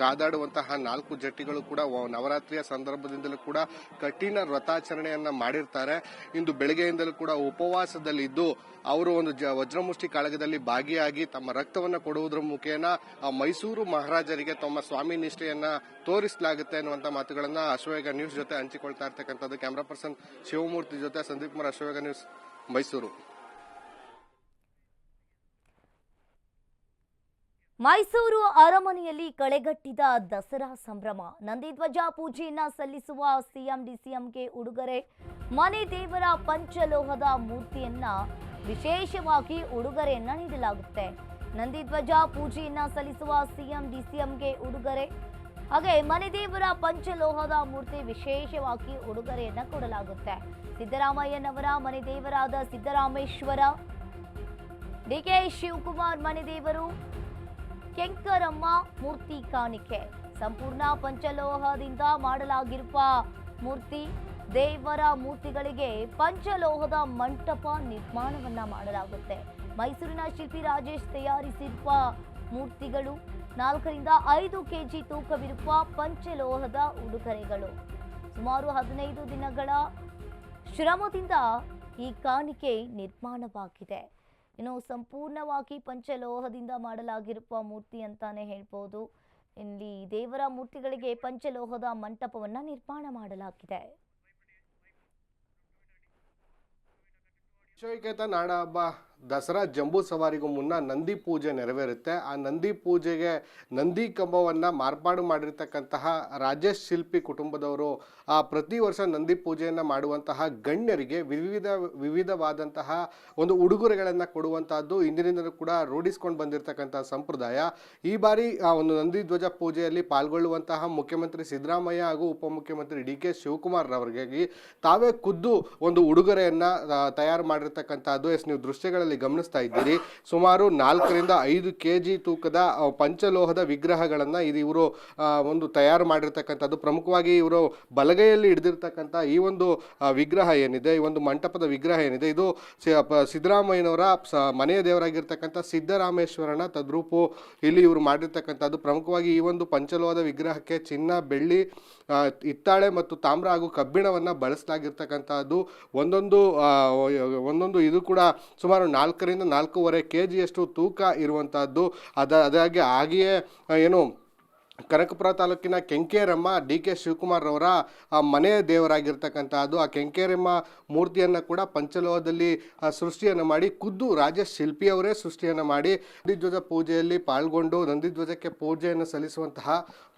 Speaker 2: ಕಾದಾಡುವಂತಹ ನಾಲ್ಕು ಜಟ್ಟಿಗಳು ಕೂಡ ನವರಾತ್ರಿಯ ಸಂದರ್ಭದಿಂದಲೂ ಕೂಡ ಕಠಿಣ ವ್ರತಾಚರಣೆಯನ್ನ ಮಾಡಿರ್ತಾರೆ. ಇಂದು ಬೆಳಗ್ಗೆಯಿಂದಲೂ ಕೂಡ ಉಪವಾಸದಲ್ಲಿದ್ದು, ಅವರು ಒಂದು ವಜ್ರಮುಷ್ಟಿ ಕಾಳಗದಲ್ಲಿ ಭಾಗಿಯಾಗಿ ತಮ್ಮ ರಕ್ತವನ್ನು ಕೊಡುವುದರ ಮುಖೇನ ಮೈಸೂರು ಮಹಾರಾಜರಿಗೆ ತಮ್ಮ ಸ್ವಾಮಿ ನಿಷ್ಠೆಯನ್ನ ತೋರಿಸಲಾಗುತ್ತೆ ಅನ್ನುವಂತ ಮಾತುಗಳನ್ನ ಅಶ್ವವೇಗ ನ್ಯೂಸ್ ಜೊತೆ ಹಂಚಿಕೊಳ್ತಾ ಇರ್ತಕ್ಕಂಥದ್ದು. ಕ್ಯಾಮರಾ ಪರ್ಸನ್ ಶಿವಮೂರ್ತಿ ಜೊತೆ ಸಂದೀಪ್ ಕುಮಾರ್ ಅಶ್ವವೇಗ ನ್ಯೂಸ್ ಮೈಸೂರು.
Speaker 1: ಮೈಸೂರು ಅರಮನೆಯಲ್ಲಿ ಕಳೆಗಟ್ಟಿದ ದಸರಾ ಸಂಭ್ರಮ. ನಂದಿಧ್ವಜ ಪೂಜೆಯನ್ನ ಸಲ್ಲಿಸುವ ಸಿಎಂ, ಡಿಸಿಎಂಗೆ ಉಡುಗೊರೆ. ಮನೆ ದೇವರ ಪಂಚಲೋಹದ ಮೂರ್ತಿಯನ್ನ ವಿಶೇಷವಾಗಿ ಉಡುಗೊರೆಯನ್ನ ನೀಡಲಾಗುತ್ತೆ. ನಂದಿಧ್ವಜ ಪೂಜೆಯನ್ನ ಸಲ್ಲಿಸುವ ಸಿಎಂ, ಡಿಸಿಎಂಗೆ ಉಡುಗೊರೆ. ಹಾಗೆ ಮನೆ ದೇವರ ಪಂಚಲೋಹದ ಮೂರ್ತಿ ವಿಶೇಷವಾಗಿ ಉಡುಗೊರೆಯನ್ನ ಕೊಡಲಾಗುತ್ತೆ. ಸಿದ್ದರಾಮಯ್ಯನವರ ಮನೆ ದೇವರಾದ ಸಿದ್ದರಾಮೇಶ್ವರ ಡಿಕೆ ಶಿವಕುಮಾರ್ ಮನೆ ದೇವರು ಕೆಂಕರಮ್ಮ ಮೂರ್ತಿ ಕಾಣಿಕೆ. ಸಂಪೂರ್ಣ ಪಂಚಲೋಹದಿಂದ ಮಾಡಲಾಗಿರುವ ಮೂರ್ತಿ ದೇವರ ಮೂರ್ತಿಗಳಿಗೆ ಪಂಚಲೋಹದ ಮಂಟಪ ನಿರ್ಮಾಣವನ್ನ ಮಾಡಲಾಗುತ್ತೆ. ಮೈಸೂರಿನ ಶಿಲ್ಪಿ ರಾಜೇಶ್ ತಯಾರಿಸಿರುವ ಮೂರ್ತಿಗಳು ನಾಲ್ಕರಿಂದ ಐದು ಕೆಜಿ ತೂಕವಿರುವ ಪಂಚಲೋಹದ ಉಡುಗೊರೆಗಳು. ಸುಮಾರು ಹದಿನೈದು ದಿನಗಳ ಶ್ರಮದಿಂದ ಈ ಕಾಣಿಕೆ ನಿರ್ಮಾಣವಾಗಿದೆ. ಇನ್ನು ಸಂಪೂರ್ಣವಾಗಿ ಪಂಚಲೋಹದಿಂದ ಮಾಡಲಾಗಿರುವ ಮೂರ್ತಿ ಅಂತಾನೆ ಹೇಳ್ಬೋದು. ಇಲ್ಲಿ ದೇವರ ಮೂರ್ತಿಗಳಿಗೆ ಪಂಚಲೋಹದ ಮಂಟಪವನ್ನ ನಿರ್ಮಾಣ ಮಾಡಲಾಗಿದೆ.
Speaker 2: ವಿಶ್ವವಿಖ್ಯಾತ ನಾಡ ಹಬ್ಬ ದಸರಾ ಜಂಬೂ ಸವಾರಿಗೂ ಮುನ್ನ ನಂದಿ ಪೂಜೆ ನೆರವೇರುತ್ತೆ. ಆ ನಂದಿ ಪೂಜೆಗೆ ನಂದಿ ಕಂಬವನ್ನು ಮಾರ್ಪಾಡು ಮಾಡಿರ್ತಕ್ಕಂತಹ ರಾಜೇಶ್ ಶಿಲ್ಪಿ ಕುಟುಂಬದವರು, ಆ ಪ್ರತಿ ವರ್ಷ ನಂದಿ ಪೂಜೆಯನ್ನು ಮಾಡುವಂತಹ ಗಣ್ಯರಿಗೆ ವಿವಿಧ, ವಿವಿಧವಾದಂತಹ ಒಂದು ಉಡುಗೊರೆಗಳನ್ನು ಕೊಡುವಂತಹದ್ದು ಇಂದಿನಿಂದಲೂ ಕೂಡ ರೂಢಿಸ್ಕೊಂಡು ಬಂದಿರತಕ್ಕಂತಹ ಸಂಪ್ರದಾಯ. ಈ ಬಾರಿ ಆ ಒಂದು ನಂದಿ ಧ್ವಜ ಪೂಜೆಯಲ್ಲಿ ಪಾಲ್ಗೊಳ್ಳುವಂತಹ ಮುಖ್ಯಮಂತ್ರಿ ಸಿದ್ದರಾಮಯ್ಯ ಹಾಗೂ ಉಪಮುಖ್ಯಮಂತ್ರಿ ಡಿ ಕೆ ಶಿವಕುಮಾರ್ ರವರಿಗಾಗಿ ತಾವೇ ಖುದ್ದು ಒಂದು ಉಡುಗೊರೆಯನ್ನು ತಯಾರು ಮಾಡಿರ್ತಕ್ಕಂಥದ್ದು. ಎಸ್, ನೀವು ದೃಶ್ಯಗಳಲ್ಲಿ ಗಮನಿಸ್ತಾ ಇದ್ದೀರಿ. ಸುಮಾರು ನಾಲ್ಕರಿಂದ ಐದು ಕೆ ಜಿ ತೂಕದ ಪಂಚಲೋಹದ ವಿಗ್ರಹಗಳನ್ನ ಇದು ಇವರು ಒಂದು ತಯಾರು ಮಾಡಿರ್ತಕ್ಕಂಥದ್ದು. ಪ್ರಮುಖವಾಗಿ ಇವರು ಬಲಗೈಯಲ್ಲಿ ಹಿಡಿದಿರ್ತಕ್ಕಂಥ ಈ ಒಂದು ವಿಗ್ರಹ ಏನಿದೆ, ಈ ಒಂದು ಮಂಟಪದ ವಿಗ್ರಹ ಏನಿದೆ, ಇದು ಸಿದ್ದರಾಮಯ್ಯನವರ ಮನೆಯ ದೇವರಾಗಿರ್ತಕ್ಕಂಥ ಸಿದ್ದರಾಮೇಶ್ವರನ ತದ್ರೂಪು ಇಲ್ಲಿ ಇವರು ಮಾಡಿರ್ತಕ್ಕಂಥದ್ದು. ಪ್ರಮುಖವಾಗಿ ಈ ಒಂದು ಪಂಚಲೋಹದ ವಿಗ್ರಹಕ್ಕೆ ಚಿನ್ನ, ಬೆಳ್ಳಿ ಇತ್ತಾಳೆ ಮತ್ತು ತಾಮ್ರ ಹಾಗೂ ಕಬ್ಬಿಣವನ್ನು ಬಳಸಲಾಗಿರ್ತಕ್ಕಂಥದ್ದು. ಒಂದೊಂದು ಒಂದೊಂದು ಇದು ಕೂಡ ಸುಮಾರು ನಾಲ್ಕರಿಂದ ನಾಲ್ಕೂವರೆ ಕೆ ಜಿಯಷ್ಟು ತೂಕ ಇರುವಂತಹದ್ದು. ಅದ ಅದಾಗಿ ಹಾಗೆಯೇ ಏನು ಕನಕಪುರ ತಾಲೂಕಿನ ಕೆಂಕೇರಮ್ಮ ಡಿ ಕೆ ಶಿವಕುಮಾರ್ ಅವರ ಮನೆಯ ದೇವರಾಗಿರ್ತಕ್ಕಂಥದ್ದು ಆ ಕೆಂಕೇರಮ್ಮ ಮೂರ್ತಿಯನ್ನು ಕೂಡ ಪಂಚಲೋಹದಲ್ಲಿ ಸೃಷ್ಟಿಯನ್ನು ಮಾಡಿ ಖುದ್ದು ರಾಜೇಶ್ ಶಿಲ್ಪಿಯವರೇ ಸೃಷ್ಟಿಯನ್ನು ಮಾಡಿ ನಂದಿಧ್ವಜ ಪೂಜೆಯಲ್ಲಿ ಪಾಲ್ಗೊಂಡು ನಂದಿಧ್ವಜಕ್ಕೆ ಪೂಜೆಯನ್ನು ಸಲ್ಲಿಸುವಂತಹ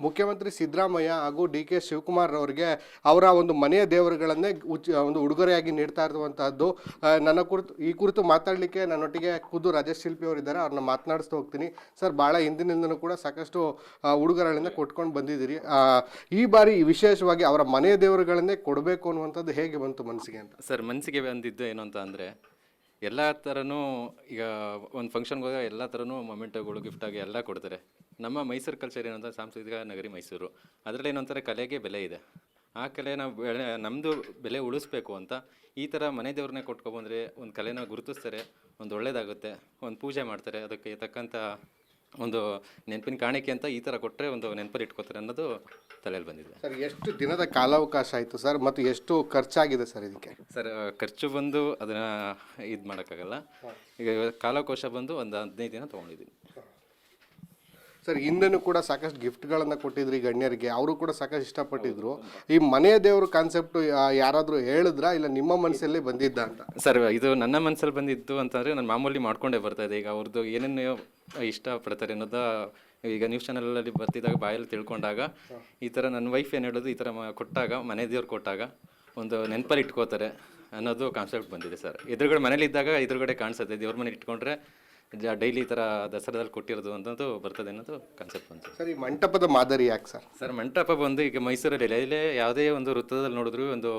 Speaker 2: ಮುಖ್ಯಮಂತ್ರಿ ಸಿದ್ದರಾಮಯ್ಯ ಹಾಗೂ ಡಿ ಕೆ ಶಿವಕುಮಾರ್ ಅವರಿಗೆ ಅವರ ಒಂದು ಮನೆಯ ದೇವರುಗಳನ್ನೇ ಉಚ್ ಒಂದು ಉಡುಗೊರೆಯಾಗಿ ನೀಡ್ತಾ ಇರುವಂತಹದ್ದು. ನನ್ನ ಕುರಿತು ಈ ಕುರಿತು ಮಾತಾಡಲಿಕ್ಕೆ ನನ್ನೊಟ್ಟಿಗೆ ಖುದ್ದು ರಾಜೇಶ್ ಶಿಲ್ಪಿ ಅವರಿದ್ದಾರೆ. ಅವ್ರನ್ನ ಮಾತನಾಡಿಸ್ತಾ ಹೋಗ್ತೀನಿ. ಸರ್ ಭಾಳ ಹಿಂದಿನಿಂದನೂ ಕೂಡ ಸಾಕಷ್ಟು ಆ, ಉಡುಗೊರೆಗಳಿಂದ ಕೊಟ್ಕೊಂಡು ಬಂದಿದ್ದೀರಿ. ಈ ಬಾರಿ ವಿಶೇಷವಾಗಿ ಅವರ ಮನೆಯ ದೇವರುಗಳನ್ನೇ ಕೊಡಬೇಕು ಅನ್ನುವಂಥದ್ದು ಹೇಗೆ ಬಂತು ಮನಸ್ಸಿಗೆ ಅಂತ?
Speaker 5: ಸರ್, ಮನಸ್ಸಿಗೆ ಬಂದಿದ್ದು ಏನು ಅಂತ ಅಂದರೆ, ಎಲ್ಲ ಥರನೂ ಈಗ ಒಂದು ಫಂಕ್ಷನ್ಗೆ ಹೋದಾಗ ಎಲ್ಲ ಥರನೂ ಮೊಮೆಂಟೋಗಳು ಗಿಫ್ಟಾಗಿ ಎಲ್ಲ ಕೊಡ್ತಾರೆ. ನಮ್ಮ ಮೈಸೂರು ಕಲ್ಚರ್ ಏನಂತ ಸಾಂಸ್ಕೃತಿಕ ನಗರಿ ಮೈಸೂರು. ಅದರಲ್ಲಿ ಏನೊಂಥರ ಕಲೆಗೆ ಬೆಲೆ ಇದೆ. ಆ ಕಲೆ ನಾವು ಬೆಳೆ ನಮ್ಮದು ಬೆಲೆ ಉಳಿಸ್ಬೇಕು ಅಂತ ಈ ಥರ ಮನೆ ದೇವ್ರನ್ನೇ ಕೊಟ್ಕೊಬಂದರೆ ಒಂದು ಕಲೆನ ಗುರುತಿಸ್ತಾರೆ, ಒಂದು ಒಳ್ಳೇದಾಗುತ್ತೆ, ಒಂದು ಪೂಜೆ ಮಾಡ್ತಾರೆ, ಅದಕ್ಕೆ ತಕ್ಕಂಥ ಒಂದು ನೆನಪಿನ ಕಾಣಿಕೆ ಅಂತ ಈ ಥರ ಕೊಟ್ಟರೆ ಒಂದು ನೆನಪಲ್ಲಿ ಇಟ್ಕೋತಾರೆ ಅನ್ನೋದು ತಲೆಯಲ್ಲಿ ಬಂದಿದೆ.
Speaker 2: ಸರ್ ಎಷ್ಟು ದಿನದ ಕಾಲಾವಕಾಶ ಆಯಿತು ಸರ್? ಮತ್ತು ಎಷ್ಟು ಖರ್ಚಾಗಿದೆ ಸರ್ ಇದಕ್ಕೆ?
Speaker 5: ಸರ್ ಖರ್ಚು ಬಂದು ಅದನ್ನು ಇದು ಮಾಡೋಕ್ಕಾಗಲ್ಲ. ಈಗ ಕಾಲಾವಕಾಶ ಬಂದು ಒಂದು ಹದಿನೈದು ದಿನ ತೊಗೊಂಡಿದ್ದೀನಿ
Speaker 2: ಸರ್ ಹಿಂದೆನೂ ಕೂಡ ಸಾಕಷ್ಟು ಗಿಫ್ಟ್ಗಳನ್ನು ಕೊಟ್ಟಿದ್ರಿ ಗಣ್ಯರಿಗೆ. ಅವರು ಕೂಡ ಸಾಕಷ್ಟು ಇಷ್ಟಪಟ್ಟಿದ್ರು. ಈ ಮನೆಯ ದೇವರು ಕಾನ್ಸೆಪ್ಟ್ ಯಾರಾದರೂ ಹೇಳಿದ್ರಾ ಇಲ್ಲ ನಿಮ್ಮ ಮನಸ್ಸಲ್ಲೇ ಬಂದಿದ್ದ ಅಂತ?
Speaker 5: ಸರ್ ಇದು ನನ್ನ ಮನಸ್ಸಲ್ಲಿ ಬಂದಿದ್ದು ಅಂತಂದರೆ ನಾನು ಮಾಮೂಲಿ ಮಾಡ್ಕೊಂಡೇ ಬರ್ತಾ ಇದೆ ಈಗ ಅವ್ರದ್ದು ಏನೇನು ಇಷ್ಟಪಡ್ತಾರೆ ಅನ್ನೋದು ಈಗ ನ್ಯೂಸ್ ಚಾನಲಲ್ಲಿ ಬರ್ತಿದ್ದಾಗ ಬಾಯಲ್ಲಿ ತಿಳ್ಕೊಂಡಾಗ ಈ ಥರ ನನ್ನ ವೈಫ್ ಏನು ಹೇಳೋದು ಈ ಥರ ಕೊಟ್ಟಾಗ ಮನೆ ದೇವ್ರು ಕೊಟ್ಟಾಗ ಒಂದು ನೆನಪಲ್ಲಿ ಇಟ್ಕೋತಾರೆ ಅನ್ನೋದು ಕಾನ್ಸೆಪ್ಟ್ ಬಂದಿದೆ ಸರ್. ಎದುರುಗಡೆ ಮನೇಲಿ ಇದ್ದಾಗ ಎದುರುಗಡೆ ಕಾಣಿಸುತ್ತೆ. ದೇವ್ರ ಮನೇಲಿ ಇಟ್ಕೊಂಡ್ರೆ ಡೈಲಿ ಈ ಥರ ದಸರಾದಲ್ಲಿ ಕೊಟ್ಟಿರೋದು ಅನ್ನೋದು ಬರ್ತದೆ ಅನ್ನೋದು ಕಾನ್ಸೆಪ್ಟ್ ಬಂತು.
Speaker 2: ಸರ್ ಈ ಮಂಟಪದ ಮಾದರಿ ಯಾಕೆ ಸರ್?
Speaker 5: ಸರ್ ಮಂಟಪ ಬಂದು ಈಗ ಮೈಸೂರಲ್ಲಿ ಎಲ್ಲೇ ಯಾವುದೇ ಒಂದು ವೃತ್ತದಲ್ಲಿ ನೋಡಿದ್ರು ಒಂದು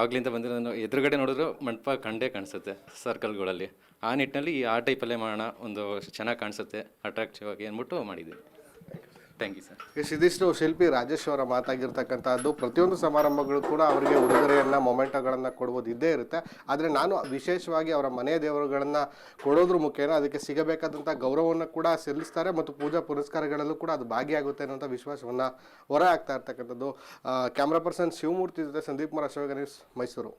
Speaker 5: ಆಗ್ಲಿಂದ ಬಂದಿರೋ ಒಂದು ಎದುರುಗಡೆ ನೋಡಿದ್ರು ಮಂಟಪ ಕಂಡೇ ಕಾಣಿಸುತ್ತೆ ಸರ್ಕಲ್ಗಳಲ್ಲಿ ಆ ನಿಟ್ಟಿನಲ್ಲಿ ಆ ಟೈಪಲ್ಲೇ ಮಾಡೋಣ ಒಂದು ಚೆನ್ನಾಗಿ ಕಾಣಿಸುತ್ತೆ ಅಟ್ರಾಕ್ಟಿವ್ ಆಗಿ ಅಂದ್ಬಿಟ್ಟು ಮಾಡಿದ್ದೀವಿ. Thank you sir.
Speaker 2: ಇದಿಷ್ಟು ಶಿಲ್ಪಿ ರಾಜೇಶ್ ಅವರ ಮಾತಾಗಿರ್ತಕ್ಕಂಥದ್ದು ಪ್ರತಿಯೊಂದು ಸಮಾರಂಭಗಳು ಕೂಡ ಅವರಿಗೆ ಉಡುಗೊರೆಯನ್ನು, ಮೊಮೆಂಟೋಗಳನ್ನು ಕೊಡುವುದು ಇದ್ದೇ ಇರುತ್ತೆ. ಆದರೆ ನಾನು ವಿಶೇಷವಾಗಿ ಅವರ ಮನೆ ದೇವರುಗಳನ್ನು ಕೊಡೋದ್ರ ಮುಖೇನ ಅದಕ್ಕೆ ಸಿಗಬೇಕಾದಂಥ ಗೌರವವನ್ನು ಕೂಡ ಸಲ್ಲಿಸ್ತಾರೆ ಮತ್ತು ಪೂಜಾ ಪುರಸ್ಕಾರಗಳಲ್ಲೂ ಕೂಡ ಅದು ಭಾಗಿಯಾಗುತ್ತೆ ಅನ್ನೋಂಥ ವಿಶ್ವಾಸವನ್ನು ಹೊರ ಆಗ್ತಾ ಇರ್ತಕ್ಕಂಥದ್ದು. ಕ್ಯಾಮ್ರಾ ಪರ್ಸನ್ ಶಿವಮೂರ್ತಿ ಜೊತೆ ಸಂದೀಪ್ ಕುಮಾರ್ ಅಶೋಕ ಮೈಸೂರು.